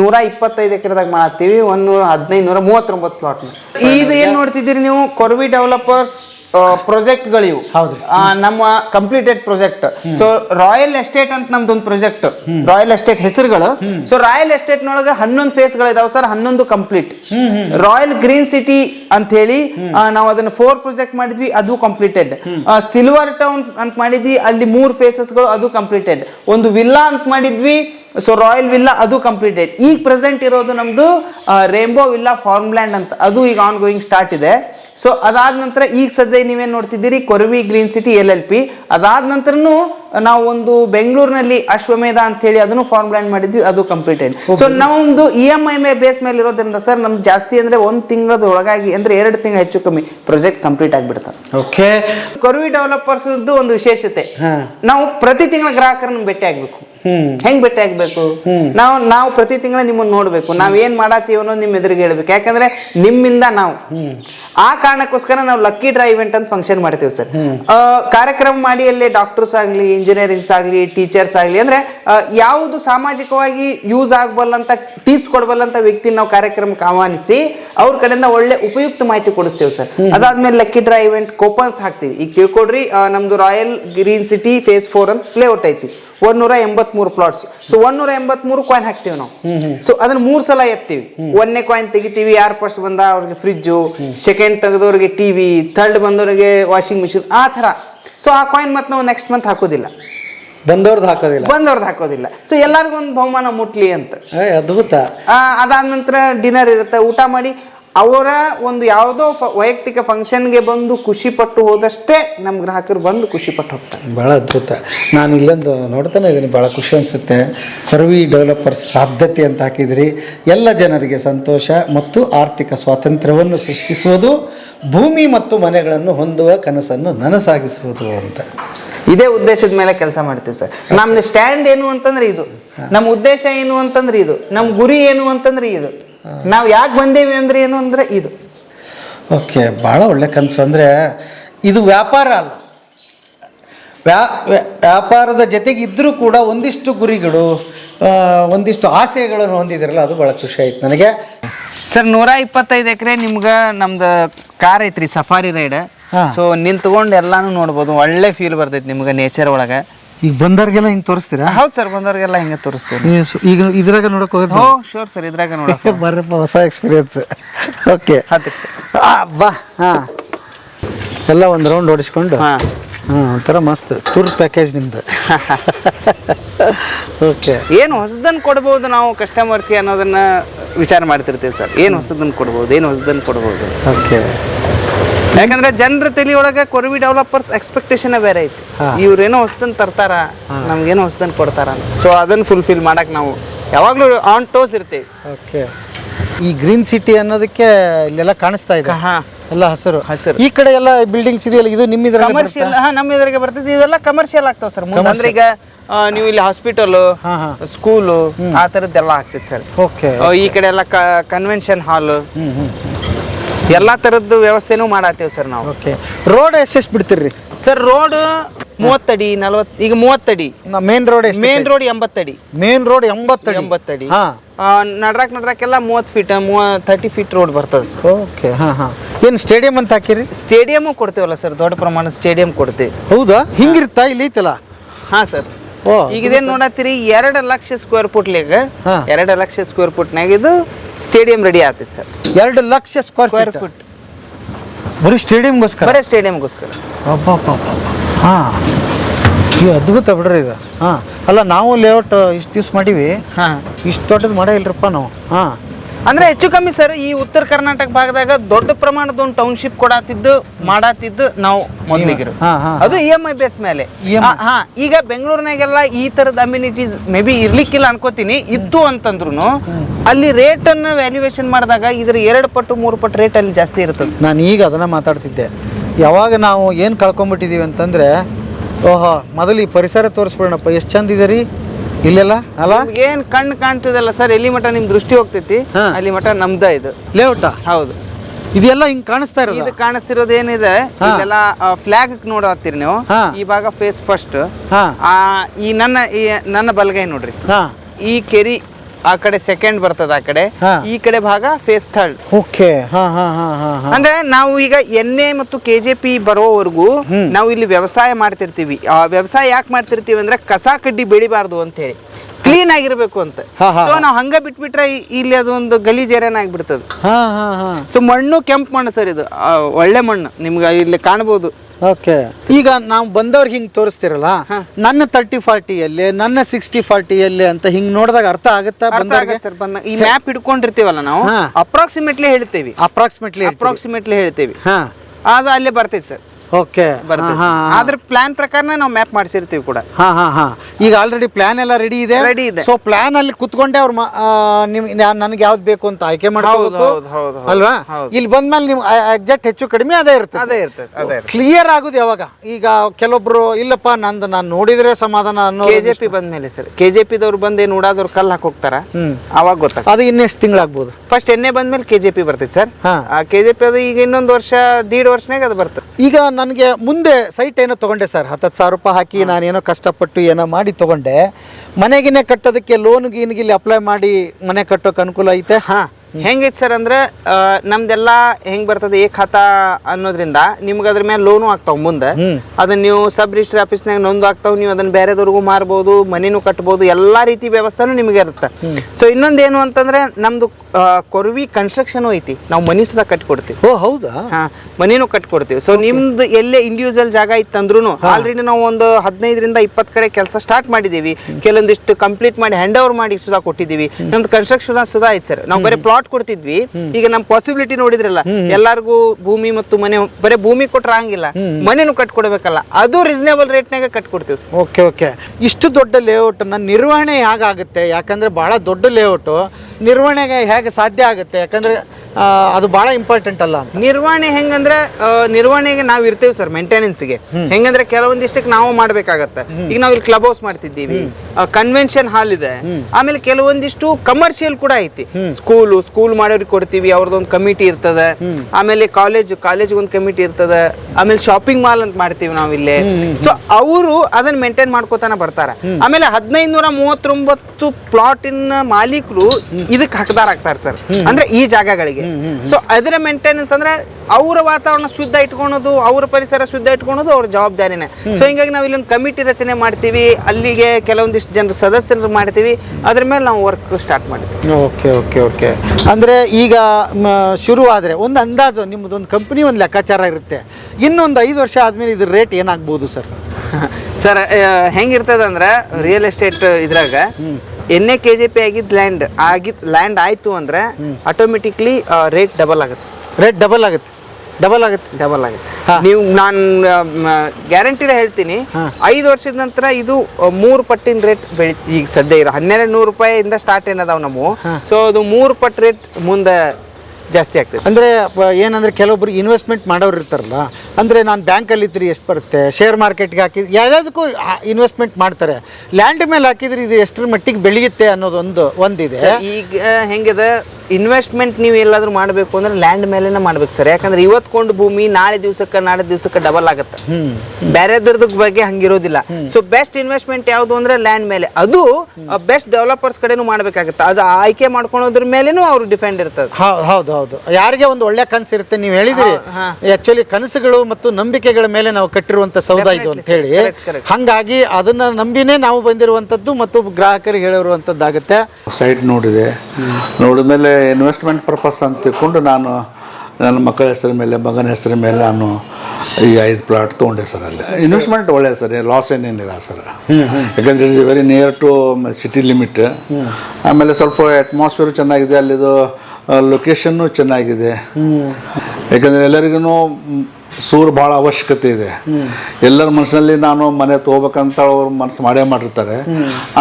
ನೂರ ಇಪ್ಪತ್ತೈದು ಎಕರೆದಾಗ ಮಾಡತ್ತೀವಿ ಒಂದ್ ನೂರ ಹದಿನೈದು ನೂರ ಮೂವತ್ತೊಂಬತ್ತು ಪ್ಲಾಟ್ ಇದು ಏನ್ ನೋಡ್ತಿದ್ದೀರಿ ನೀವು? ಕೊರ್ವಿ ಡೆವಲಪರ್ಸ್ ಪ್ರಾಜೆಕ್ಟ್ಗಳಿವು ಹೌದು. ನಮ್ಮ completed project so royal estate ಅಂತ ನಮ್ದೊಂದು ಪ್ರಾಜೆಕ್ಟ್ ರಾಯಲ್ ಎಸ್ಟೇಟ್ ಹೆಸರುಗಳು. ಸೊ ರಾಯಲ್ ಎಸ್ಟೇಟ್ ನೊಳಗೆ ಹನ್ನೊಂದು ಫೇಸ್ ಗಳಿದಾವೆ ಸರ್ ಹನ್ನೊಂದು ಕಂಪ್ಲೀಟ್ ರಾಯಲ್ ಗ್ರೀನ್ ಸಿಟಿ ಅಂತ ಹೇಳಿ ನಾವು ಅದನ್ನ ಫೋರ್ ಪ್ರೊಜೆಕ್ಟ್ ಮಾಡಿದ್ವಿ ಅದು ಕಂಪ್ಲೀಟೆಡ್ ಸಿಲ್ವರ್ ಟೌನ್ ಅಂತ ಮಾಡಿದ್ವಿ ಅಲ್ಲಿ ಮೂರು ಫೇಸಸ್ಗಳು ಅದು ಕಂಪ್ಲೀಟೆಡ್ ಒಂದು ವಿಲ್ಲಾ ಅಂತ ಮಾಡಿದ್ವಿ ಸೊ ರಾಯಲ್ ವಿಲ್ಲಾ ಅದು ಕಂಪ್ಲೀಟೆಡ್ ಈಗ ಪ್ರೆಸೆಂಟ್ ಇರೋದು ನಮ್ದು ರೇಂಬೋ ವಿಲ್ಲಾ ಫಾರ್ಮ್ಲ್ಯಾಂಡ್ ಅಂತ. ಅದು ಈಗ ಆನ್ ಗೋಯಿಂಗ್ ಸ್ಟಾರ್ಟ್ ಇದೆ. ಸೊ ಅದಾದ ನಂತರ ಈಗ ಸದ್ಯ ನೀವೇನು ನೋಡ್ತಿದ್ದೀರಿ? Koravi green city L L P ಅದಾದ ನಂತರನು ನಾವು ಒಂದು ಬೆಂಗಳೂರಿನಲ್ಲಿ ಅಶ್ವಮೇಧ ಅಂತ ಹೇಳಿ ಅದನ್ನು ಫಾರ್ಮ್ ಲ್ಯಾಂಡ್ ಮಾಡಿದ್ವಿ ಅದು ಕಂಪ್ಲೀಟೆಡ್ ಸೊ ನಮ್ದು ಇ ಎಂ ಐ ಮೇ ಬೇಸ್ ಮೇಲೆ ಇರೋದ್ರಿಂದ ಸರ್ ನಮ್ ಜಾಸ್ತಿ ಅಂದ್ರೆ ಒಂದು ತಿಂಗಳದ ಒಳಗಾಗಿ ಅಂದ್ರೆ ಎರಡು ತಿಂಗಳು ಹೆಚ್ಚು ಕಮ್ಮಿ ಪ್ರಾಜೆಕ್ಟ್ ಕಂಪ್ಲೀಟ್ ಆಗಿಬಿಡ್ತಾರೆ ಓಕೆ ಕೊರವಿ ಡೆವಲಪರ್ಸ್ ಒಂದು ವಿಶೇಷತೆ. ನಾವು ಪ್ರತಿ ತಿಂಗಳ ಗ್ರಾಹಕರನ್ನ ಭೇಟಿ ಆಗ್ಬೇಕು. ಹೆಂಗ್ ಭೇಟಿ ಆಗ್ಬೇಕು? ನಾವು ನಾವು ಪ್ರತಿ ತಿಂಗಳ ನಿಮ್ಮನ್ನ ನೋಡ್ಬೇಕು. ನಾವ್ ಏನ್ ಮಾಡತ್ತೀವಿ ಅನ್ನೋದು ನಿಮ್ ಎದುರಿಗೆ ಹೇಳ್ಬೇಕು. ಯಾಕಂದ್ರೆ ನಿಮ್ಮಿಂದ ನಾವು. ಆ ಕಾರಣಕ್ಕೋಸ್ಕರ ನಾವು ಲಕ್ಕಿ ಡ್ರಾ ಇವೆಂಟ್ ಅಂತ ಫಂಕ್ಷನ್ ಮಾಡ್ತೀವಿ ಸರ್ ಕಾರ್ಯಕ್ರಮ ಮಾಡಿ ಅಲ್ಲಿ ಡಾಕ್ಟರ್ಸ್ ಆಗ್ಲಿ ಇಂಜಿನಿಯರಿಂಗ್ಸ್ ಆಗಲಿ ಟೀಚರ್ಸ್ ಆಗಲಿ ಅಂದ್ರೆ ಯಾವುದು ಸಾಮಾಜಿಕವಾಗಿ ಯೂಸ್ ಆಗಬಲ್ಲಂಥ ಟಿಪ್ಸ್ ಕೊಡಬಲ್ಲಂತ ವ್ಯಕ್ತಿ ನಾವು ಕಾರ್ಯಕ್ರಮಕ್ಕೆ ಆಹ್ವಾನಿಸಿ ಅವ್ರ ಕಡೆಯಿಂದ ಒಳ್ಳೆ ಉಪಯುಕ್ತ ಮಾಹಿತಿ ಕೊಡಿಸ್ತೇವೆ ಸರ್. ಅದಾದ್ಮೇಲೆ ಲಕ್ಕಿ ಡ್ರಾ ಇವೆಂಟ್ ಕೂಪನ್ಸ್ ಹಾಕ್ತಿವಿ. ಈಗ ತಿಳ್ಕೊಡ್ರಿ ನಮ್ದು royal green city phase four ಅಂತ ಲೇಔಟ್ ಐತಿ. ಒಂದೂರ ಎಂಬತ್ಮೂರು ಪ್ಲಾಟ್ಸ್ ಸೊ ಒಂದೂರ ಎಂಬತ್ಮೂರು ಕಾಯಿನ್ ಹಾಕ್ತೀವಿ ನಾವು. ಸೊ ಅದನ್ನ ಮೂರ್ ಸಲ ಎತ್ತೀವಿ. ಒಂದನೇ ಕಾಯಿನ್ ತೆಗಿತೀವಿ ಯಾರು ಫಸ್ಟ್ ಬಂದ ಅವ್ರಿಗೆ ಫ್ರಿಜ್ಜು ಸೆಕೆಂಡ್ ತೆಗೆದವ್ರಿಗೆ ಟಿವಿ ಥರ್ಡ್ ಬಂದವ್ರಿಗೆ ವಾಷಿಂಗ್ ಮಿಷಿನ್ ಆ ಥರ. ಸೊ ಆ ಕಾಯಿನ್ ಮತ್ತೆ ನಾವು ನೆಕ್ಸ್ಟ್ ಮಂತ್ ಹಾಕೋದಿಲ್ಲ. ಬಂದವ್ರದ್ದು ಹಾಕೋದಿಲ್ಲ. ಬಂದವ್ರದ್ದು ಹಾಕೋದಿಲ್ಲ. ಸೊ ಎಲ್ಲರಿಗೂ ಒಂದು ಬಹುಮಾನ ಮುಟ್ಲಿ ಅಂತ. ಅದ್ಭುತ. ಆ, ಅದಾದ ನಂತರ ಡಿನ್ನರ್ ಇರುತ್ತೆ. ಊಟ ಮಾಡಿ ಅವರ ಒಂದು ಯಾವುದೋ ವೈಯಕ್ತಿಕ ಫಂಕ್ಷನ್ಗೆ ಬಂದು ಖುಷಿ ಪಟ್ಟು ಹೋದಷ್ಟೇ ನಮ್ಮ ಗ್ರಾಹಕರು ಬಂದು ಖುಷಿ ಪಟ್ಟು ಹೋಗ್ತಾರೆ. ಭಾಳ ಅದ್ಭುತ. ನಾನು ಇಲ್ಲೊಂದು ನೋಡ್ತಾನೆ ಇದ್ದೀನಿ ಭಾಳ ಖುಷಿ ಅನಿಸುತ್ತೆ. ಕರ್ವಿ ಡೆವಲಪರ್ಸ್ ಸಾಧ್ಯತೆ ಅಂತ ಹಾಕಿದ್ರಿ. ಎಲ್ಲ ಜನರಿಗೆ ಸಂತೋಷ ಮತ್ತು ಆರ್ಥಿಕ ಸ್ವಾತಂತ್ರ್ಯವನ್ನು ಸೃಷ್ಟಿಸುವುದು ಭೂಮಿ ಮತ್ತು ಮನೆಗಳನ್ನು ಹೊಂದುವ ಕನಸನ್ನು ನನಸಾಗಿಸುವುದು ಅಂತ. ಇದೇ ಉದ್ದೇಶದ ಮೇಲೆ ಕೆಲಸ ಮಾಡ್ತೀವಿ ಸರ್. ನಮ್ದು ಸ್ಟ್ಯಾಂಡ್ ಏನು ಅಂತಂದ್ರೆ ಇದು. ನಮ್ಮ ಉದ್ದೇಶ ಏನು ಅಂತಂದ್ರೆ ಇದು. ನಮ್ಮ ಗುರಿ ಏನು ಅಂತಂದ್ರೆ ಇದು. ನಾವು ಯಾಕೆ ಬಂದೇವಿ ಅಂದ್ರೆ ಏನು ಅಂದ್ರೆ ಇದು. ಓಕೆ ಭಾಳ ಒಳ್ಳೆ ಕನಸು ಅಂದರೆ ಇದು ವ್ಯಾಪಾರ ಅಲ್ಲ. ವ್ಯಾ ವ್ಯಾ- ವ್ಯಾಪಾರದ ಜೊತೆಗೆ ಇದ್ದರೂ ಕೂಡ ಒಂದಿಷ್ಟು ಗುರಿಗಳು ಒಂದಿಷ್ಟು ಆಸೆಗಳನ್ನು ಹೊಂದಿದಿರಲ್ಲ ಅದು ಭಾಳ ಖುಷಿ ಆಯ್ತು ನನಗೆ. ಸರ್ ನೂರ ಇಪ್ಪತ್ತೈದು ಎಕರೆ ನಿಮ್ಗೆ ನಮ್ದು ಕಾರ್ ಐತ್ರಿ ಸಫಾರಿ ರೈಡ್. ಸೊ ನಿಂತ್ಕೊಂಡು ಎಲ್ಲಾನು ನೋಡ್ಬೋದು ಒಳ್ಳೆ ಫೀಲ್ ಬರ್ತೈತಿ ನಿಮ್ಗೆ ನೇಚರ್ ಒಳಗೆ. ಈಗ ಬಂದವ್ರಿಗೆಲ್ಲ ಹಿಂಗೆ ತೋರಿಸ್ತೀರಾ? ಹೌದು ಸರ್ ಬಂದವ್ರಿಗೆಲ್ಲ ಹಿಂಗೆ ತೋರಿಸ್ತೀವಿ. ಸು- ಈಗ ಇದ್ರಾಗ ನೋಡಕ್ ಹೋಗೋದು ಹೋ ಶೋರ್ ಸರ್ ಇದ್ರಾಗ ನೋಡಕ್ಕೆ ಬರ್ರಪ್ಪ ಹೊಸ ಎಕ್ಸ್ಪೀರಿಯನ್ಸ್ ಓಕೆ ಹತ್ತಿರ ಸರ್. ಬಾ ಹಾಂ. ಎಲ್ಲ ಒಂದು ರೌಂಡ್ ಓಡಿಸ್ಕೊಂಡು. ಹಾ. ಹಾಂ ಒಂಥರ ಮಸ್ತ್. ಟೂರ್ ಪ್ಯಾಕೇಜ್ ನಿಮ್ದು. ಓಕೆ ಏನು ಹೊಸದನ್ನು ಕೊಡ್ಬೋದು ನಾವು ಕಸ್ಟಮರ್ಸ್ಗೆ ಅನ್ನೋದನ್ನ ವಿಚಾರ ಮಾಡ್ತಿರ್ತೀವಿ ಸರ್. ಏನು ಹೊಸದನ್ನು ಕೊಡ್ಬೋದು ಏನು ಹೊಸದನ್ನು ಕೊಡ್ಬೋದು? ಓಕೆ ಯಾಕಂದ್ರೆ ಜನರ ತಲೆ ಒಳಗೆ ಕೊರವಿ ಡೆವಲಪರ್ಸ್ ಎಕ್ಸ್ಪೆಕ್ಟೇಷನ್ ಬೇರೆ ಐತಿ. ಇವ್ರೇನೋ ಹೊಸದನ್ನು ತರ್ತಾರ ನಮ್ಗೇನೋ ಹೊಸದನ್ನು ಕೊಡ್ತಾರ ಸೊ ಅದನ್ನ ಫುಲ್ಫಿಲ್ ಮಾಡಕ್ ನಾವು ಯಾವಾಗ್ಲೂ ಆನ್ ಟೋಸ್ ಇರ್ತೀವಿ. ಓಕೆ ಈ ಗ್ರೀನ್ ಸಿಟಿ ಅನ್ನೋದಕ್ಕೆ ಇಲ್ಲೆಲ್ಲ ಕಾಣಿಸ್ತಾ ಇದೆ. ಹಾ. ಎಲ್ಲ ಹಸಿರು. ಹಸಿರು. ಈ ಕಡೆ ಎಲ್ಲ ಬಿಲ್ಡಿಂಗ್ಸ್ ಇದೆಯಲ್ಲ ಇದು ನಿಮ್ಮ ಇದ್ರ ಕಮರ್ಷಿಯಲ್ ಹಾ ನಮ್ಮ ಇದ್ರಿಗೆ ಬರ್ತೈತಿ. ಇದೆಲ್ಲ ಕಮರ್ಷಿಯಲ್ ಆಗ್ತಾವ ಸರ್. ಮುಂದೆ ಅಂದ್ರೆ ಈಗ ಆ, ನೀವು ಇಲ್ಲಿ ಹಾಸ್ಪಿಟಲ್ ಸ್ಕೂಲು ಆ ಥರದ್ದೆಲ್ಲ ಆಗ್ತೈತಿ ಸರ್. ಓಕೆ ಈ ಕಡೆ ಎಲ್ಲ ಕನ್ವೆನ್ಷನ್ ಹಾಲ್ ಹ್ಮ್ ಹ್ಮ್. ಎಲ್ಲಾ ತರದ್ದು ವ್ಯವಸ್ಥೆನೂ ಮಾಡತ್ತೀವಿ ಸರ್ ನಾವು. ಓಕೆ ರೋಡ್ ಎಷ್ಟೆಷ್ಟು ಬಿಡ್ತೀರಿ? ಸರ್ ರೋಡ್ ಮೂವತ್ತಡಿ ನಲವತ್ತು ಈಗ ಮೂವತ್ತಡಿ ಮೇನ್ ರೋಡ್ ಮೇನ್ ರೋಡ್ ಎಂಬತ್ತಡಿ ಮೇನ್ ರೋಡ್ ಎಂಬತ್ತಡಿ ಎಂಬತ್ತಡಿ ಹಾ. ನಡ್ರಾಕ್ ನಡ್ರಾಕೆಲ್ಲ ಮೂವತ್ತು ಫೀಟ್ ಮೂವ ತರ್ಟಿ ಫೀಟ್ ರೋಡ್ ಬರ್ತದೆ ಸರ್ ಓಕೆ ಹಾಂ ಹಾಂ. ಏನು ಸ್ಟೇಡಿಯಂ ಅಂತ ಹಾಕಿರಿ? ಸ್ಟೇಡಿಯಮ್ಮು ಕೊಡ್ತೀವಲ್ಲ ಸರ್ ದೊಡ್ಡ ಪ್ರಮಾಣದ ಸ್ಟೇಡಿಯಂ ಕೊಡ್ತೀವಿ. ಹೌದಾ? ಹಿಂಗಿರುತ್ತಾ ಇಲ್ಲಿ ಐತಲ್ಲ? ಹಾಂ ಸರ್ ಈಗ ಇದೇನ್ ನೋಡತ್ತೀರಿ ಎರಡು ಲಕ್ಷ ಸ್ಕ್ವೇರ್ ಫುಟ್ಲಿಗೆ ಹಾ. ಎರಡು ಲಕ್ಷ ಸ್ಕ್ವೇರ್ ಫುಟ್ ನಾಗ ಇದು ಸ್ಟೇಡಿಯಂ ರೆಡಿ ಆಗ್ತೈತೆ ಸರ್. ಎರಡು lakh square square feet foot ಬರೀ ಸ್ಟೇಡಿಯಂಗೋಸ್ಕರ ಬರೀ ಸ್ಟೇಡಿಯಂಗೋಸ್ಕರ ಹಾಂ. ಈ ಅದ್ಭುತ ಬಿಡ್ರಿ ಇದು. ಹಾ. ಅಲ್ಲ ನಾವು ಲೇಔಟ್ ಇಷ್ಟು ದಿವ್ಸ ಮಾಡೀವಿ. ಹಾಂ. ಇಷ್ಟು ದೊಡ್ಡದು ಮಾಡೇ ಇಲ್ರಪ್ಪ ನಾವು. ಹಾಂ. ಅಂದ್ರೆ ಹೆಚ್ಚು ಕಮ್ಮಿ ಸರ್ ಈ ಉತ್ತರ ಕರ್ನಾಟಕ ಭಾಗದಾಗ ದೊಡ್ಡ ಪ್ರಮಾಣದ ಒಂದು ಟೌನ್ಶಿಪ್ ಕೊಡಾತಿದ್ದು ಮಾಡಾತಿದ್ದು ನಾವು ಮೊದಲಿಗಿರು. ಅದು ಇ ಎಂ ಐ ಬೇಸ್ ಮೇಲೆ. EMI. ಹಾ ಈಗ ಬೆಂಗಳೂರಿನಾಗೆಲ್ಲ ಈ ತರದ ಅಮ್ಯುನಿಟೀಸ್ ಮೇ ಬಿ ಇರ್ಲಿಕ್ಕಿಲ್ಲ ಅನ್ಕೋತೀನಿ. ಇತ್ತು ಅಂತಂದ್ರು ಅಲ್ಲಿ ರೇಟ್ ಅನ್ನ ವ್ಯಾಲ್ಯೂಯೇಷನ್ ಮಾಡಿದಾಗ ಇದ್ರ ಎರಡು ಪಟ್ಟು ಮೂರು ಪಟ್ಟು ರೇಟ್ ಅಲ್ಲಿ ಜಾಸ್ತಿ ಇರ್ತದೆ. ನಾನು ಈಗ ಅದನ್ನ ಮಾತಾಡ್ತಿದ್ದೆ. ಯಾವಾಗ ನಾವು ಏನು ಕಳ್ಕೊಂಡ್ಬಿಟ್ಟಿದೀವಿ ಅಂತಂದ್ರೆ ಓಹೋ ಮೊದಲು ಈ ಪರಿಸರ ತೋರಿಸ್ಬಿಡೋಣಪ್ಪ ಎಷ್ಟು ಚಂದ ಇದೆ ರೀ? ಇಲ್ಲೆಲ್ಲ? ಅಲ್ಲ? ಏನ್ ಕಣ್ಣು ಕಾಣ್ತಿದಲ್ಲ ಸರ್ ಎಲ್ಲಿ ಮಠ ನಿಮ್ ದೃಷ್ಟಿ ಹೋಗ್ತೈತಿ? ಹಾ. ಅಲ್ಲಿ ಮಠ ನಮ್ದ ಇದು. ಲೇಔಟ್ ಹೌದು. ಇದೆಲ್ಲ ಹಿಂಗ್ ಕಾಣಿಸ್ತಾ ಇರೋದು? ಇದು ಕಾಣಿಸ್ತಿರೋದು ಏನಿದೆ ಇದೆಲ್ಲ ಫ್ಲಾಗ್ ನೋಡತ್ತೀರಿ ನೀವು. ಹಾ. ಈ ಭಾಗ ಫೇಸ್ ಫಸ್ಟ್ ಹಾಂ. ಆ ಈ ನನ್ನ ಈ ನನ್ನ ಬಲಗೈ ನೋಡ್ರಿ. ಹಾಂ. ಈ ಕೆರಿ ಆ ಕಡೆ ಸೆಕೆಂಡ್ ಬರ್ತದ ಆ ಕಡೆ. ಹಾ. ಈ ಕಡೆ ಭಾಗ ಫೇಸ್ ಥರ್ಡ್ ಓಕೆ ಹಾಂ ಹಾಂ ಹಾಂ ಹಾಂ ಹಾಂ. ಅಂದ್ರೆ ನಾವು ಈಗ ಎಣ್ಣೆ ಮತ್ತು ಕೆ ಜೆ ಪಿ ಬರೋವರೆಗೂ ನಾವು ಇಲ್ಲಿ ವ್ಯವಸಾಯ ಮಾಡ್ತಿರ್ತೀವಿ. ಆ ವ್ಯವಸಾಯ ಯಾಕೆ ಮಾಡ್ತಿರ್ತೀವಿ ಅಂದ್ರೆ ಕಸ ಕಡ್ಡಿ ಬೆಳಿಬಾರ್ದು ಅಂತ ಹೇಳಿ. ಕ್ಲೀನ್ ಆಗಿರ್ಬೇಕು ಅಂತ. ಹಾ, ಹಾ, ಸೊ ನಾವು ಹಂಗ ಬಿಟ್ಬಿಟ್ರೆ ಇ- ಇಲ್ಲಿ ಅದೊಂದು ಗಲೀಜ್ ಏರಿಯಾನ ಆಗ್ಬಿಡ್ತದೆ ಹಾಂ ಹಾಂ ಹಾಂ. ಸೊ ಮಣ್ಣು ಕೆಂಪು ಮಣ್ಣು ಸರ್ ಇದು. ಆ, ಒಳ್ಳೆ ಮಣ್ಣು. ನಿಮ್ಗೆ ಇಲ್ಲಿ ಕಾಣ್ಬೋದು. ಓಕೆ ಈಗ ನಾವು ಬಂದವ್ರಿಗೆ ಹಿಂಗೆ ತೋರಿಸ್ತಿರಲ್ಲ ನನ್ನ ತರ್ಟಿ ಫಾರ್ಟಿಯಲ್ಲಿ ನನ್ನ ಸಿಕ್ಸ್ಟಿ ಫಾರ್ಟಿಯಲ್ಲಿ ಅಂತ ಹಿಂಗೆ ನೋಡಿದಾಗ ಅರ್ಥ ಆಗುತ್ತಾ ಬಂದಾಗ ಸರ್ ಬಂದ ಈ ಮ್ಯಾಪ್ ಹಿಡ್ಕೊಂಡಿರ್ತೀವಲ್ಲ ನಾವು. ಅಪ್ರಾಕ್ಸಿಮೇಟ್ಲಿ ಹೇಳ್ತೇವಿ. ಅಪ್ರಾಕ್ಸಿಮೇಟ್ಲಿ ಅಪ್ರಾಕ್ಸಿಮೇಟ್ಲಿ ಹೇಳ್ತೇವಿ. ಹಾಂ. ಅದು ಅಲ್ಲೇ ಬರ್ತೈತೆ ಸರ್. ಓಕೆ ಆದ್ರೆ ಪ್ಲಾನ್ ಪ್ರಕಾರನೇ ನಾವು ಮ್ಯಾಪ್ ಮಾಡಿಸಿರ್ತೀವಿ ಕೂಡ. ಹಾ ಹಾ ಹಾ. ಈಗ ಆಲ್ರೆಡಿ ಪ್ಲಾನ್ ಎಲ್ಲ ರೆಡಿ ಇದೆ. ರೆಡಿ ಇದೆ. ಸೊ ಪ್ಲಾನ್ ಅಲ್ಲಿ ಕುತ್ಕೊಂಡೆ ಅವ್ರು ನಿಮ್ ನನಗೆ ಯಾವ್ದು ಬೇಕು ಅಂತ ಆಯ್ಕೆ ಮಾಡ್ಕೋಬೇಕು. ಹೌದು, ಹೌದು, ಹೌದು. ಅಲ್ವಾ. ಇಲ್ಲಿ ಬಂದ್ಮೇಲೆ ನೀವು ಎಕ್ಸಾಕ್ಟ್ ಹೆಚ್ಚು ಕಡಿಮೆ ಅದೇ ಇರುತ್ತೆ. ಅದೇ ಇರ್ತದೆ ಕ್ಲಿಯರ್ ಆಗುದು ಯಾವಾಗ? ಈಗ ಕೆಲವೊಬ್ರು ಇಲ್ಲಪ್ಪ ನಂದು ನಾನು ನೋಡಿದ್ರೆ ಸಮಾಧಾನ ಅನ್ನೋ ಕೆಜೆಪಿ ಜೆ ಪಿ ಬಂದ್ಮೇಲೆ ಸರ್. ಕೆಜೆಪಿ ಜೆ ಪಿದವ್ರು ಬಂದು ಏನು ಉಡಾದವ್ರು ಕಲ್ಲು ಹಾಕಿ ಹೋಗ್ತಾರ ಅವಾಗ ಗೊತ್ತಾಗ ಅದು ಇನ್ನೆಷ್ಟು ತಿಂಗಳಾಗ್ಬೋದು? ಫಸ್ಟ್ ಎಣ್ಣೆ ಬಂದ್ಮೇಲೆ ಕೆಜೆಪಿ ಬರ್ತೈತೆ ಸರ್. ಹಾ. ಆ ಕೆ ಜೆ ಪಿ ಅದು ಈಗ ಇನ್ನೊಂದು ವರ್ಷ ದೀಡ್ ವರ್ಷನಾಗ ಅದು ಬರ್ತದೆ. ಈಗ ನನಗೆ ಮುಂದೆ ಸೈಟ್ ಏನೋ ತೊಗೊಂಡೆ ಸರ್. ಹತ್ತತ್ತು ಸಾವಿರ ರೂಪಾಯಿ ಹಾಕಿ ನಾನೇನೋ ಕಷ್ಟಪಟ್ಟು ಏನೋ ಮಾಡಿ ತಗೊಂಡೆ. ಮನೆಗಿನೇ ಕಟ್ಟೋದಕ್ಕೆ ಲೋನ್ ಗೀನ್ಗೆ ಇಲ್ಲಿ ಅಪ್ಲೈ ಮಾಡಿ ಮನೆ ಕಟ್ಟೋಕೆ ಅನುಕೂಲ ಐತೆ? ಹಾ. ಹೆಂಗೈತೆ ಸರ್ ಅಂದ್ರೆ ನಮ್ದೆಲ್ಲ ಹೆಂಗ್ ಬರ್ತದೆ ಏ ಖಾತಾ ಅನ್ನೋದ್ರಿಂದ ನಿಮ್ಗೆ ಅದ್ರ ಮೇಲೆ ಲೋನು ಆಗ್ತಾವ ಮುಂದೆ. ಅದನ್ನ ನೀವು ಸಬ್ ರಿಜಿಸ್ಟರ್ ಆಫೀಸ್ನಾಗ ನೊಂದು ಆಗ್ತಾವ ನೀವು ಅದನ್ನ ಬೇರೆದವ್ರಿಗೂ ಮಾರ್ಬೋದು ಮನಿನೂ ಕಟ್ಬೋದು ಎಲ್ಲಾ ರೀತಿ ವ್ಯವಸ್ಥೆನೂ ನಿಮಗೆ ಇರುತ್ತೆ. ಸೊ ಇನ್ನೊಂದೇನು ಅಂತಂದ್ರೆ ನಮ್ದು ಕೊರವಿ ಕೊರ್ವಿ ಕನ್ಸ್ಟ್ರಕ್ಷನ್ ಐತಿ. ನಾವು ಮನಿ ಸುಧಾ ಕಟ್ಕೊಡ್ತೀವಿ. ಓ ಹೌದಾ? ಹಾ ಮನಿನೂ ಕಟ್ಕೊಡ್ತೀವಿ. ಸೊ ನಿಮ್ದು ಎಲ್ಲೇ ಇಂಡಿವಿಜುವಲ್ ಜಾಗ ಇತ್ತಂದ್ರೂ ಆಲ್ರೆಡಿ ನಾವು ಒಂದು ಹದಿನೈದರಿಂದ ಇಪ್ಪತ್ತು ಕಡೆ ಕೆಲಸ ಸ್ಟಾರ್ಟ್ ಮಾಡಿದೀವಿ. ಕೆಲವೊಂದಿಷ್ಟು ಕಂಪ್ಲೀಟ್ ಮಾಡಿ ಹ್ಯಾಂಡ್ ಓವರ್ ಮಾಡಿ ಸುಧಾ ಕೊಟ್ಟಿದ್ದೀವಿ ನಮ್ದು ಕನ್ಸ್ಟ್ರಕ್ಷನ್ ಸುಧಾ ಐತೆ ಸರ್. ನಾವು ಬರೀ ಪ್ಲಾಟ್ ಪ್ಲಾಟ್ ಕೊಡ್ತಿದ್ವಿ. ಈಗ ನಮ್ ಪಾಸಿಬಿಲಿಟಿ ನೋಡಿದ್ರಲ್ಲ ಎಲ್ಲಾರ್ಗೂ ಭೂಮಿ ಮತ್ತು ಮನೆ ಬರೀ ಭೂಮಿ ಕೊಟ್ರ ಹಂಗಿಲ್ಲ ಮನೆನೂ ಕಟ್ಕೊಡ್ಬೇಕಲ್ಲ. ಅದು ರೀಸನೇಬಲ್ ರೇಟ್ನಾಗ ಕಟ್ಕೊಡ್ತೀವಿ ಓಕೆ ಓಕೆ. ಇಷ್ಟು ದೊಡ್ಡ ಲೇಔಟ್ನ ನಿರ್ವಹಣೆ ಹೇಗಾಗುತ್ತೆ? ಯಾಕಂದ್ರೆ ಬಹಳ ದೊಡ್ಡ ಲೇಔಟ್ ನಿರ್ವಹಣೆಗೆ ಹೇಗೆ ಸಾಧ್ಯ ಆಗುತ್ತೆ? ಯಾಕಂದರೆ ಅದು ಬಹಳ ಇಂಪಾರ್ಟೆಂಟ್ ಅಲ್ಲ ಅಂತ. ನಿರ್ವಹಣೆ ಹೆಂಗಂದ್ರೆ ನಿರ್ವಹಣೆಗೆ ನಾವು ಇರ್ತೇವೆ ಸರ್ ಮೇಂಟೆನೆನ್ಸ್ಗೆ ಹೆಂಗಂದ್ರೆ ಕೆಲವೊಂದಿಷ್ಟಕ್ಕೆ ನಾವು ಮಾಡ್ಬೇಕಾಗತ್ತೆ. ಈಗ ನಾವು ಇಲ್ಲಿ ಕ್ಲಬ್ ಹೌಸ್ ಮಾಡ್ತಿದ್ದೀವಿ. ಕನ್ವೆನ್ಷನ್ ಹಾಲ್ ಇದೆ. ಆಮೇಲೆ ಕೆಲವೊಂದಿಷ್ಟು ಕಮರ್ಷಿಯಲ್ ಕೂಡ ಐತಿ. ಸ್ಕೂಲು ಸ್ಕೂಲ್ ಮಾಡೋರಿಗೆ ಕೊಡ್ತೀವಿ ಅವ್ರದ್ದೊಂದು ಕಮಿಟಿ ಇರ್ತದೆ. ಆಮೇಲೆ ಕಾಲೇಜ್ ಕಾಲೇಜ್ ಒಂದು ಕಮಿಟಿ ಇರ್ತದೆ. ಆಮೇಲೆ ಶಾಪಿಂಗ್ ಮಾಲ್ ಅಂತ ಮಾಡ್ತೀವಿ ನಾವು ಇಲ್ಲಿ. ಸೊ ಅವರು ಅದನ್ನ ಮೇಂಟೈನ್ ಮಾಡ್ಕೋತಾನೆ ಬರ್ತಾರೆ. ಆಮೇಲೆ ಹದಿನೈದು ನೂರ ಮೂವತ್ತೊಂಬತ್ತು ಪ್ಲಾಟಿನ ಮಾಲೀಕರು ಇದಕ್ಕೆ ಹಕ್ದಾರ ಆಗ್ತಾರೆ ಸರ್. ಅಂದ್ರೆ ಈ ಜಾಗಗಳಿಗೆ. ಸೊ ಅದರ ಮೇಂಟೆನೆನ್ಸ್ ಅಂದ್ರೆ ಅವರ ವಾತಾವರಣ ಶುದ್ಧ ಇಟ್ಕೊಳೋದು ಅವ್ರ ಪರಿಸರ ಶುದ್ಧ ಇಟ್ಕೊಳೋದು ಅವ್ರ ಜವಾಬ್ದಾರಿನೇ. ಸೊ ಹಿಂಗಾಗಿ ನಾವು ಇಲ್ಲೊಂದು ಕಮಿಟಿ ರಚನೆ ಮಾಡ್ತೀವಿ ಅಲ್ಲಿಗೆ ಕೆಲವೊಂದಿಷ್ಟು ಜನರು ಸದಸ್ಯರು ಮಾಡ್ತೀವಿ ಅದ್ರ ಮೇಲೆ ನಾವು ವರ್ಕ್ ಸ್ಟಾರ್ಟ್ ಮಾಡ್ತೀವಿ. Okay okay okay. ಅಂದರೆ ಈಗ ಶುರು ಆದರೆ ಒಂದು ಅಂದಾಜು ನಿಮ್ಮದೊಂದು ಕಂಪ್ನಿ ಒಂದು ಲೆಕ್ಕಾಚಾರ ಇರುತ್ತೆ. ಇನ್ನೊಂದು ಐದು ವರ್ಷ ಆದಮೇಲೆ ಇದ್ರ ರೇಟ್ ಏನಾಗ್ಬೋದು ಸರ್ ಸರ್ ಹೆಂಗಿರ್ತದ ಅಂದ್ರೆ ರಿಯಲ್ ಎಸ್ಟೇಟ್ ಇದ್ರಾಗ N A K G P ಆಗಿದ್ದು ಲ್ಯಾಂಡ್ ಆಗಿದ್ ಲ್ಯಾಂಡ್ ಆಯಿತು ಅಂದ್ರೆ ಆಟೋಮೆಟಿಕ್ಲಿ ರೇಟ್ ಡಬಲ್ ಆಗುತ್ತೆ. ರೇಟ್ ಡಬಲ್ ಆಗುತ್ತೆ. ಡಬಲ್ ಆಗುತ್ತೆ. ಡಬಲ್ ಆಗುತ್ತೆ. ನೀವು ನಾನು ಗ್ಯಾರಂಟಿನ ಹೇಳ್ತೀನಿ. ಐದು ವರ್ಷದ ನಂತರ ಇದು ಮೂರು ಪಟ್ಟಿನ ರೇಟ್ ಬೆಳಿ ಈಗ ಸದ್ಯ ಇರೋ ಹನ್ನೆರಡು ನೂರು ರೂಪಾಯಿಯಿಂದ ಸ್ಟಾರ್ಟ್ ಏನದಾವ್ ನಾವು ಸೊ ಅದು ಮೂರು ಪಟ್ಟು ರೇಟ್ ಮುಂದೆ ಜಾಸ್ತಿ ಆಗ್ತದೆ ಅಂದರೆ ಏನಂದರೆ ಕೆಲವೊಬ್ರು ಇನ್ವೆಸ್ಟ್ಮೆಂಟ್ ಮಾಡೋರು ಇರ್ತಾರಲ್ಲ ಅಂದರೆ ನಾನು ಬ್ಯಾಂಕಲ್ಲಿ ಇದ್ರೆ ಎಷ್ಟು ಬರುತ್ತೆ ಶೇರ್ ಮಾರ್ಕೆಟ್ಗೆ ಹಾಕಿದ್ರೆ ಯಾವುದಕ್ಕೂ ಇನ್ವೆಸ್ಟ್ಮೆಂಟ್ ಮಾಡ್ತಾರೆ. ಲ್ಯಾಂಡ್ ಮೇಲೆ ಹಾಕಿದ್ರೆ ಇದು ಎಷ್ಟರ ಮಟ್ಟಿಗೆ ಬೆಳೆಯುತ್ತೆ ಅನ್ನೋದೊಂದು ಒಂದಿದೆ. ಈಗ ಹೆಂಗಿದೆ ಇನ್ವೆಸ್ಟ್ಮೆಂಟ್ ನೀವು ಎಲ್ಲಾದ್ರೂ ಮಾಡಬೇಕು ಅಂದ್ರೆ ಲ್ಯಾಂಡ್ ಮೇಲೆನೇ ಮಾಡ್ಬೇಕು ಸರ್ ಯಾಕಂದ್ರೆ ಇವತ್ತು ಕೊಂಡು ಭೂಮಿ ನಾಳೆ ದಿವಸಕ್ಕೆ ನಾಳೆ ದಿವಸಕ್ಕೆ ಡಬಲ್ ಆಗುತ್ತೆ. ಬೇರೆದ್ರದ್ದು ಬಗ್ಗೆ ಹಂಗಿರೋದಿಲ್ಲ. ಸೊ ಬೆಸ್ಟ್ ಇನ್ವೆಸ್ಟ್ಮೆಂಟ್ ಯಾವುದು ಅಂದ್ರೆ ಲ್ಯಾಂಡ್ ಮೇಲೆ. ಅದು ಬೆಸ್ಟ್ ಡೆವಲಪರ್ಸ್ ಕಡೆನೂ ಮಾಡಬೇಕಾಗುತ್ತೆ. ಅದು ಆಯ್ಕೆ ಮಾಡ್ಕೊಳೋದ್ರ ಮೇಲೇನೂ ಅವ್ರು ಡಿಫೆಂಡ್ ಇರ್ತದೆ. ಹೌದು ಹೌದು ಹೌದು. ಯಾರಿಗೆ ಒಂದು ಒಳ್ಳೆ ಕನಸು ಇರುತ್ತೆ ನೀವು ಹೇಳಿದಿರಿ. ಆಕ್ಚುಲಿ ಕನಸುಗಳು ಮತ್ತು ನಂಬಿಕೆಗಳ ಮೇಲೆ ನಾವು ಕಟ್ಟಿರುವಂತ ಸೌಧ ಇದು ಅಂತ ಹೇಳಿ. ಹಂಗಾಗಿ ಅದನ್ನ ನಂಬಿನೇ ನಾವು ಬಂದಿರುವಂತದ್ದು ಮತ್ತು ಗ್ರಾಹಕರಿಗೆ ಹೇಳಿರುವಂತದ್ದಾಗುತ್ತೆ ಸೈಟ್ ನೋಡಿದೆ. ನೋಡಿದ ಮೇಲೆ ಇನ್ವೆಸ್ಟ್ಮೆಂಟ್ ಪರ್ಪಸ್ ಅಂತ ತಿಳ್ಕೊಂಡು ನಾನು ನನ್ನ ಮಕ್ಕಳ ಹೆಸರ ಮೇಲೆ ಮಗನ ಹೆಸರ ಮೇಲೆ ನಾನು ಈ ಐದು ಪ್ಲಾಟ್ ತೊಗೊಂಡೆ ಸರ್ ಅಲ್ಲಿ. ಇನ್ವೆಸ್ಟ್ಮೆಂಟ್ ಒಳ್ಳೆ ಸರ್ ಲಾಸ್ ಏನೇನಿಲ್ಲ ಸರ್. ಯಾಕಂದರೆ it's very near to city limit ಆಮೇಲೆ ಸ್ವಲ್ಪ ಅಟ್ಮಾಸ್ಫಿಯರ್ ಚೆನ್ನಾಗಿದೆ ಅಲ್ಲಿದು ಲೊಕೇಶನ್ನು ಚೆನ್ನಾಗಿದೆ. ಯಾಕಂದರೆ ಎಲ್ಲರಿಗೂ ಸೂರು ಭಾಳ ಅವಶ್ಯಕತೆ ಇದೆ. ಎಲ್ಲರ ಮನಸ್ಸಿನಲ್ಲಿ ನಾನು ಮನೆ ತಗೋಬೇಕಂತ ಅವ್ರು ಮನಸ್ಸು ಮಾಡೇ ಮಾಡಿರ್ತಾರೆ.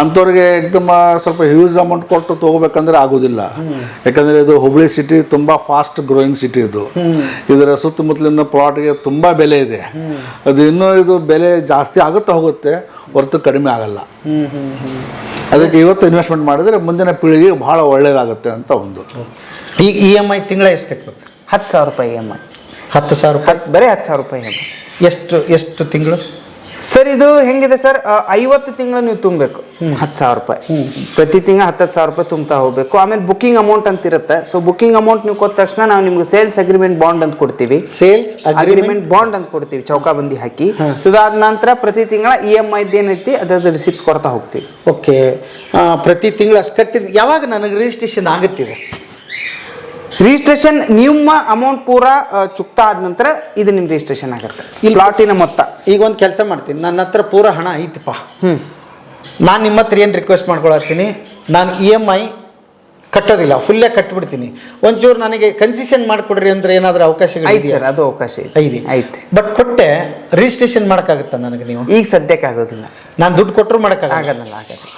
ಅಂಥವ್ರಿಗೆ ಏಕದಮ್ ಸ್ವಲ್ಪ ಹ್ಯೂಜ್ ಅಮೌಂಟ್ ಕೊಟ್ಟು ತೊಗೋಬೇಕಂದ್ರೆ ಆಗೋದಿಲ್ಲ. ಯಾಕಂದರೆ ಇದು ಹುಬ್ಳಿ ಸಿಟಿ ತುಂಬ ಫಾಸ್ಟ್ ಗ್ರೋಯಿಂಗ್ ಸಿಟಿ ಇದು. ಇದರ ಸುತ್ತಮುತ್ತಲಿನ ಪ್ಲಾಟ್ಗೆ ತುಂಬ ಬೆಲೆ ಇದೆ. ಅದು ಇನ್ನೂ ಇದು ಬೆಲೆ ಜಾಸ್ತಿ ಆಗುತ್ತಾ ಹೋಗುತ್ತೆ, ಹೊರತು ಕಡಿಮೆ ಆಗಲ್ಲ. ಅದಕ್ಕೆ ಇವತ್ತು ಇನ್ವೆಸ್ಟ್ಮೆಂಟ್ ಮಾಡಿದರೆ ಮುಂದಿನ ಪೀಳಿಗೆಗೆ ಭಾಳ ಒಳ್ಳೆಯದಾಗುತ್ತೆ ಅಂತ ಒಂದು. ಈ ಇ ಎಂ ಐ ತಿಂಗಳ ಎಷ್ಟು ಕಟ್ಬೇಕು ಸರ್? ಹತ್ತು ಸಾವಿರ ರೂಪಾಯಿ ಎಂ ಐ. ಹತ್ತು ಸಾವಿರ ರೂಪಾಯಿ? ಬರೀ ಹತ್ತು ಸಾವಿರ ರೂಪಾಯಿ ಎಂ ಎಷ್ಟು ಎಷ್ಟು ತಿಂಗಳು? ಸರ್ ಇದು ಹೆಂಗಿದೆ ಸರ್? ಐವತ್ತು ತಿಂಗಳು ನೀವು ತುಂಬಬೇಕು. ಹತ್ತು ಸಾವಿರ ರೂಪಾಯಿ. ಪ್ರತಿ ತಿಂಗಳು ಹತ್ತತ್ತು ಸಾವಿರ ರೂಪಾಯಿ ತುಂಬ್ತಾ ಹೋಗಬೇಕು. ಆಮೇಲೆ ಬುಕಿಂಗ್ ಅಮೌಂಟ್ ಅಂತ ಇರುತ್ತೆ. ಸೊ ಬುಕಿಂಗ್ ಅಮೌಂಟ್ ನೀವು ಕೊಟ್ಟ ತಕ್ಷಣ ನಾವು ನಿಮ್ಗೆ ಸೇಲ್ಸ್ ಅಗ್ರಿಮೆಂಟ್ ಬಾಂಡ್ ಅಂತ ಕೊಡ್ತೀವಿ. ಸೇಲ್ಸ್ ಅಗ್ರಿಮೆಂಟ್ ಬಾಂಡ್ ಅಂತ ಕೊಡ್ತೀವಿ ಚೌಕಾಬಂದಿ ಹಾಕಿ. ಸೊ ಅದಾದ ನಂತರ ಪ್ರತಿ ತಿಂಗಳ ಇ ಎಂ ಐದು ಏನೈತಿ ಅದ್ರದ್ದು ರಿಸಿಪ್ಟ್ ಕೊಡ್ತಾ ಹೋಗ್ತೀವಿ. ಓಕೆ ಪ್ರತಿ ತಿಂಗಳು ಅಷ್ಟು ಕಟ್ಟಿದ ಯಾವಾಗ ನನಗೆ ರಿಜಿಸ್ಟ್ರೇಷನ್ ಆಗುತ್ತಿದೆ? ರಿಜಿಸ್ಟ್ರೇಷನ್ ನಿಮ್ಮ ಅಮೌಂಟ್ ಪೂರ ಚುಕ್ತಾ ಆದ ನಂತರ ಇದು ನಿಮ್ಮ ರಿಜಿಸ್ಟ್ರೇಷನ್ ಆಗುತ್ತೆ. ಈ ಪ್ಲಾಟಿನ ಮೊತ್ತ. ಈಗ ಒಂದು ಕೆಲಸ ಮಾಡ್ತೀನಿ. ನನ್ನ ಹತ್ರ ಪೂರ ಹಣ ಐತಪ್ಪ. ಹ್ಞೂ ನಾನು ನಿಮ್ಮ ಹತ್ರ ಏನು ರಿಕ್ವೆಸ್ಟ್ ಮಾಡ್ಕೊಳತ್ತೀನಿ? ನಾನು ಇ ಎಂ ಐ ಕಟ್ಟೋದಿಲ್ಲ ಫುಲ್ಲೇ ಕಟ್ಬಿಡ್ತೀನಿ. ಒಂಚೂರು ನನಗೆ ಕನ್ಸಿಷನ್ ಮಾಡಿಕೊಡ್ರಿ ಅಂದ್ರೆ ಏನಾದರೂ ಅವಕಾಶ ಸರ್ ಅದು ಅವಕಾಶ ಐದು. ಐತೆ ಬಟ್ ಕೊಟ್ಟೆ ರಿಜಿಸ್ಟ್ರೇಷನ್ ಮಾಡೋಕ್ಕಾಗುತ್ತಾ ನನಗೆ ನೀವು? ಈಗ ಸದ್ಯಕ್ಕೆ ಆಗೋದಿಲ್ಲ. ನಾನು ದುಡ್ಡು ಕೊಟ್ಟರು ಮಾಡೋಕ್ಕಾಗಲ್ಲ?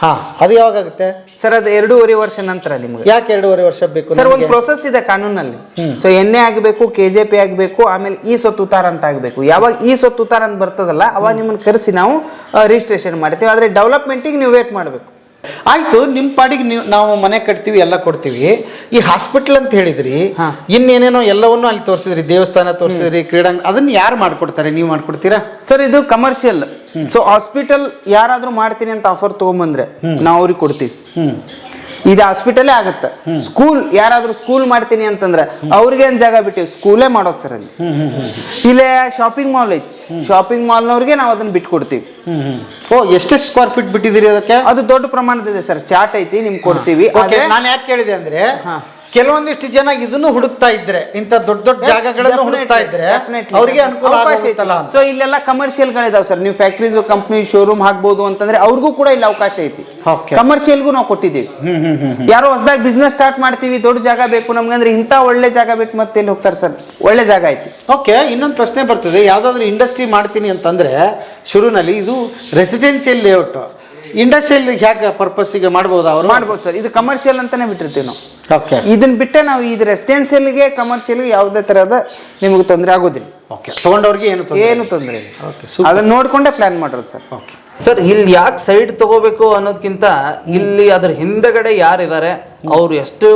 ಹಾಂ ಅದು ಯಾವಾಗ ಆಗುತ್ತೆ? ಸರ್ ಅದು ಎರಡೂವರೆ ವರ್ಷ ನಂತರ ನಿಮ್ಗೆ. ಯಾಕೆ ಎರಡೂವರೆ ವರ್ಷ ಬೇಕು ಸರ್ ಒಂದು? ಪ್ರೊಸೆಸ್ ಇದೆ ಕಾನೂನಲ್ಲಿ. ಸೊ ಎನ್ ಎ ಆಗಬೇಕು ಕೆ ಜೆ ಪಿ ಆಗಬೇಕು ಆಮೇಲೆ ಈ ಸೊತ್ತು ಉತ್ತಾರ ಅಂತ ಆಗಬೇಕು. ಯಾವಾಗ ಈ ಸೊತ್ತು ಉತ್ತಾರ ಅಂತ ಬರ್ತದಲ್ಲ ಅವಾಗ ನಿಮ್ಮನ್ನು ಕರೆಸಿ ನಾವು ರಿಜಿಸ್ಟ್ರೇಷನ್ ಮಾಡ್ತೀವಿ. ಆದರೆ ಡೆವಲಪ್ಮೆಂಟಿಗೆ ನೀವು ವೇಟ್ ಮಾಡಬೇಕು. ಆಯ್ತು ನಿಮ್ಮ ಪಾಡಿಗೆ ನೀವು ನಾವು ಮನೆ ಕಟ್ತೀವಿ ಎಲ್ಲ ಕೊಡ್ತೀವಿ. ಈ ಹಾಸ್ಪಿಟಲ್ ಅಂತ ಹೇಳಿದ್ರಿ. ಇನ್ನೇನೇನೋ ಎಲ್ಲವನ್ನೂ ಅಲ್ಲಿ ತೋರಿಸಿದ್ರಿ ದೇವಸ್ಥಾನ ತೋರಿಸಿದ್ರಿ ಕ್ರೀಡಾಂಗಣ ಅದನ್ನ ಯಾರು ಮಾಡ್ಕೊಡ್ತಾರೆ ನೀವು ಮಾಡ್ಕೊಡ್ತೀರಾ? ಸರ್ ಇದು ಕಮರ್ಷಿಯಲ್ ಸೊ ಹಾಸ್ಪಿಟಲ್ ಯಾರಾದ್ರೂ ಮಾಡ್ತೀನಿ ಅಂತ ಆಫರ್ ತಗೊಂಬಂದ್ರೆ ನಾವು ಅವ್ರಿಗೆ ಕೊಡ್ತೀವಿ. ಇದು ಹಾಸ್ಪಿಟಲೇ ಆಗುತ್ತೆ. ಸ್ಕೂಲ್ ಯಾರಾದ್ರೂ ಸ್ಕೂಲ್ ಮಾಡ್ತೀನಿ ಅಂತಂದ್ರೆ ಅವ್ರಿಗೆ ಏನ್ ಜಾಗ ಬಿಟ್ಟಿವಿ? ಸ್ಕೂಲೇ ಮಾಡೋದ್ ಸರ್ ಅಲ್ಲಿ. ಇಲ್ಲೇ ಶಾಪಿಂಗ್ ಮಾಲ್ ಐತಿ. ಶಾಪಿಂಗ್ ಮಾಲ್ನವ್ರಿಗೆ ನಾವು ಅದನ್ನ ಬಿಟ್ಕೊಡ್ತೀವಿ. ಓ ಎಷ್ಟು ಸ್ಕ್ವೇರ್ ಫೀಟ್ ಬಿಟ್ಟಿದ್ದೀರಿ ಅದಕ್ಕೆ? ಅದು ದೊಡ್ಡ ಪ್ರಮಾಣದ ಇದೆ ಸರ್ ಚಾಟ್ ಐತಿ ನಿಮ್ಗೆ ಕೊಡ್ತೀವಿ. ನಾನು ಯಾಕೆ ಕೇಳಿದೆ ಅಂದ್ರೆ. ಕೆಲವೊಂದಿಷ್ಟು ಜನ ಇದನ್ನು ಹುಡುಕ್ತಾ ಇದ್ರೆ ಇಂಥ ದೊಡ್ಡ ದೊಡ್ಡ ಜಾಗಗಳನ್ನು ಹುಡುಕ್ತಾ ಇದ್ರೆ ಅವ್ರಿಗೆ ಅನುಕೂಲ ಆಗುತ್ತಲ್ಲ ಅಂತ. ಸೊ ಇಲ್ಲೆಲ್ಲ ಕಮರ್ಷಿಯಲ್ ಗಳಿದಾವೆ ಸರ್. ನೀವು ಫ್ಯಾಕ್ಟ್ರೀಸ್ ಕಂಪ್ನಿ ಶೋರೂಮ್ ಹಾಕ್ಬೋದು ಅಂತಂದ್ರೆ ಅವ್ರಿಗೂ ಕೂಡ ಇಲ್ಲಿ ಅವಕಾಶ ಐತಿ. ಕಮರ್ಷಿಯಲ್ಗೂ ನಾವು ಕೊಟ್ಟಿದ್ದೀವಿ. ಯಾರೋ ಹೊಸದಾಗಿ ಬಿಸ್ನೆಸ್ ಸ್ಟಾರ್ಟ್ ಮಾಡ್ತೀವಿ ದೊಡ್ಡ ಜಾಗ ಬೇಕು ನಮ್ಗೆ ಅಂದ್ರೆ ಇಂಥ ಒಳ್ಳೆ ಜಾಗ ಬೇಕು ಮತ್ತೆ ಎಲ್ಲಿ ಹೋಗ್ತಾರೆ ಸರ್? ಒಳ್ಳೆ ಜಾಗ ಐತಿ. ಓಕೆ ಇನ್ನೊಂದು ಪ್ರಶ್ನೆ ಬರ್ತದೆ. ಯಾವ್ದಾದ್ರು ಇಂಡಸ್ಟ್ರಿ ಮಾಡ್ತೀನಿ ಅಂತಂದ್ರೆ ಶುರುನಲ್ಲಿ ಇದು ರೆಸಿಡೆನ್ಸಿಯಲ್ ಲೇಔಟ್ ಇಂಡಸ್ಟ್ರಿಯಲ್ ಹೇಗೆ ಪರ್ಪಸ್ಸಿಗೆ ಮಾಡ್ಬೋದು ಅವರು? ಮಾಡ್ಬೋದು ಸರ್. ಇದು ಕಮರ್ಷಿಯಲ್ ಅಂತಾನೆ ಬಿಟ್ಟಿರ್ತೀವಿ ನಾವು. ಓಕೆ ಇದನ್ನ ಬಿಟ್ಟೆ ನಾವು ಇದು ರೆಸಿಡೆನ್ಸಿಯಲ್ಗೆ ಕಮರ್ಷಿಯಲ್ಗೆ ಯಾವುದೇ ಥರದ ನಿಮಗೆ ತೊಂದರೆ ಆಗೋದಿಲ್ಲ. ಓಕೆ ತಗೊಂಡವ್ರಿಗೆ ಏನು ತೊಂದರೆ ಏನು ತೊಂದರೆ ಇಲ್ಲ. ಓಕೆ ಅದನ್ನ ನೋಡ್ಕೊಂಡೇ ಪ್ಲಾನ್ ಮಾಡೋದು ಸರ್. ಓಕೆ ಸರ್ ಇಲ್ಲಿ ಯಾಕೆ ಸೈಡ್ ತಗೋಬೇಕು ಅನ್ನೋದಕ್ಕಿಂತ ಇಲ್ಲಿ ಅದ್ರ ಹಿಂದಗಡೆ ಯಾರಿದ್ದಾರೆ ಅವ್ರು ಎಷ್ಟು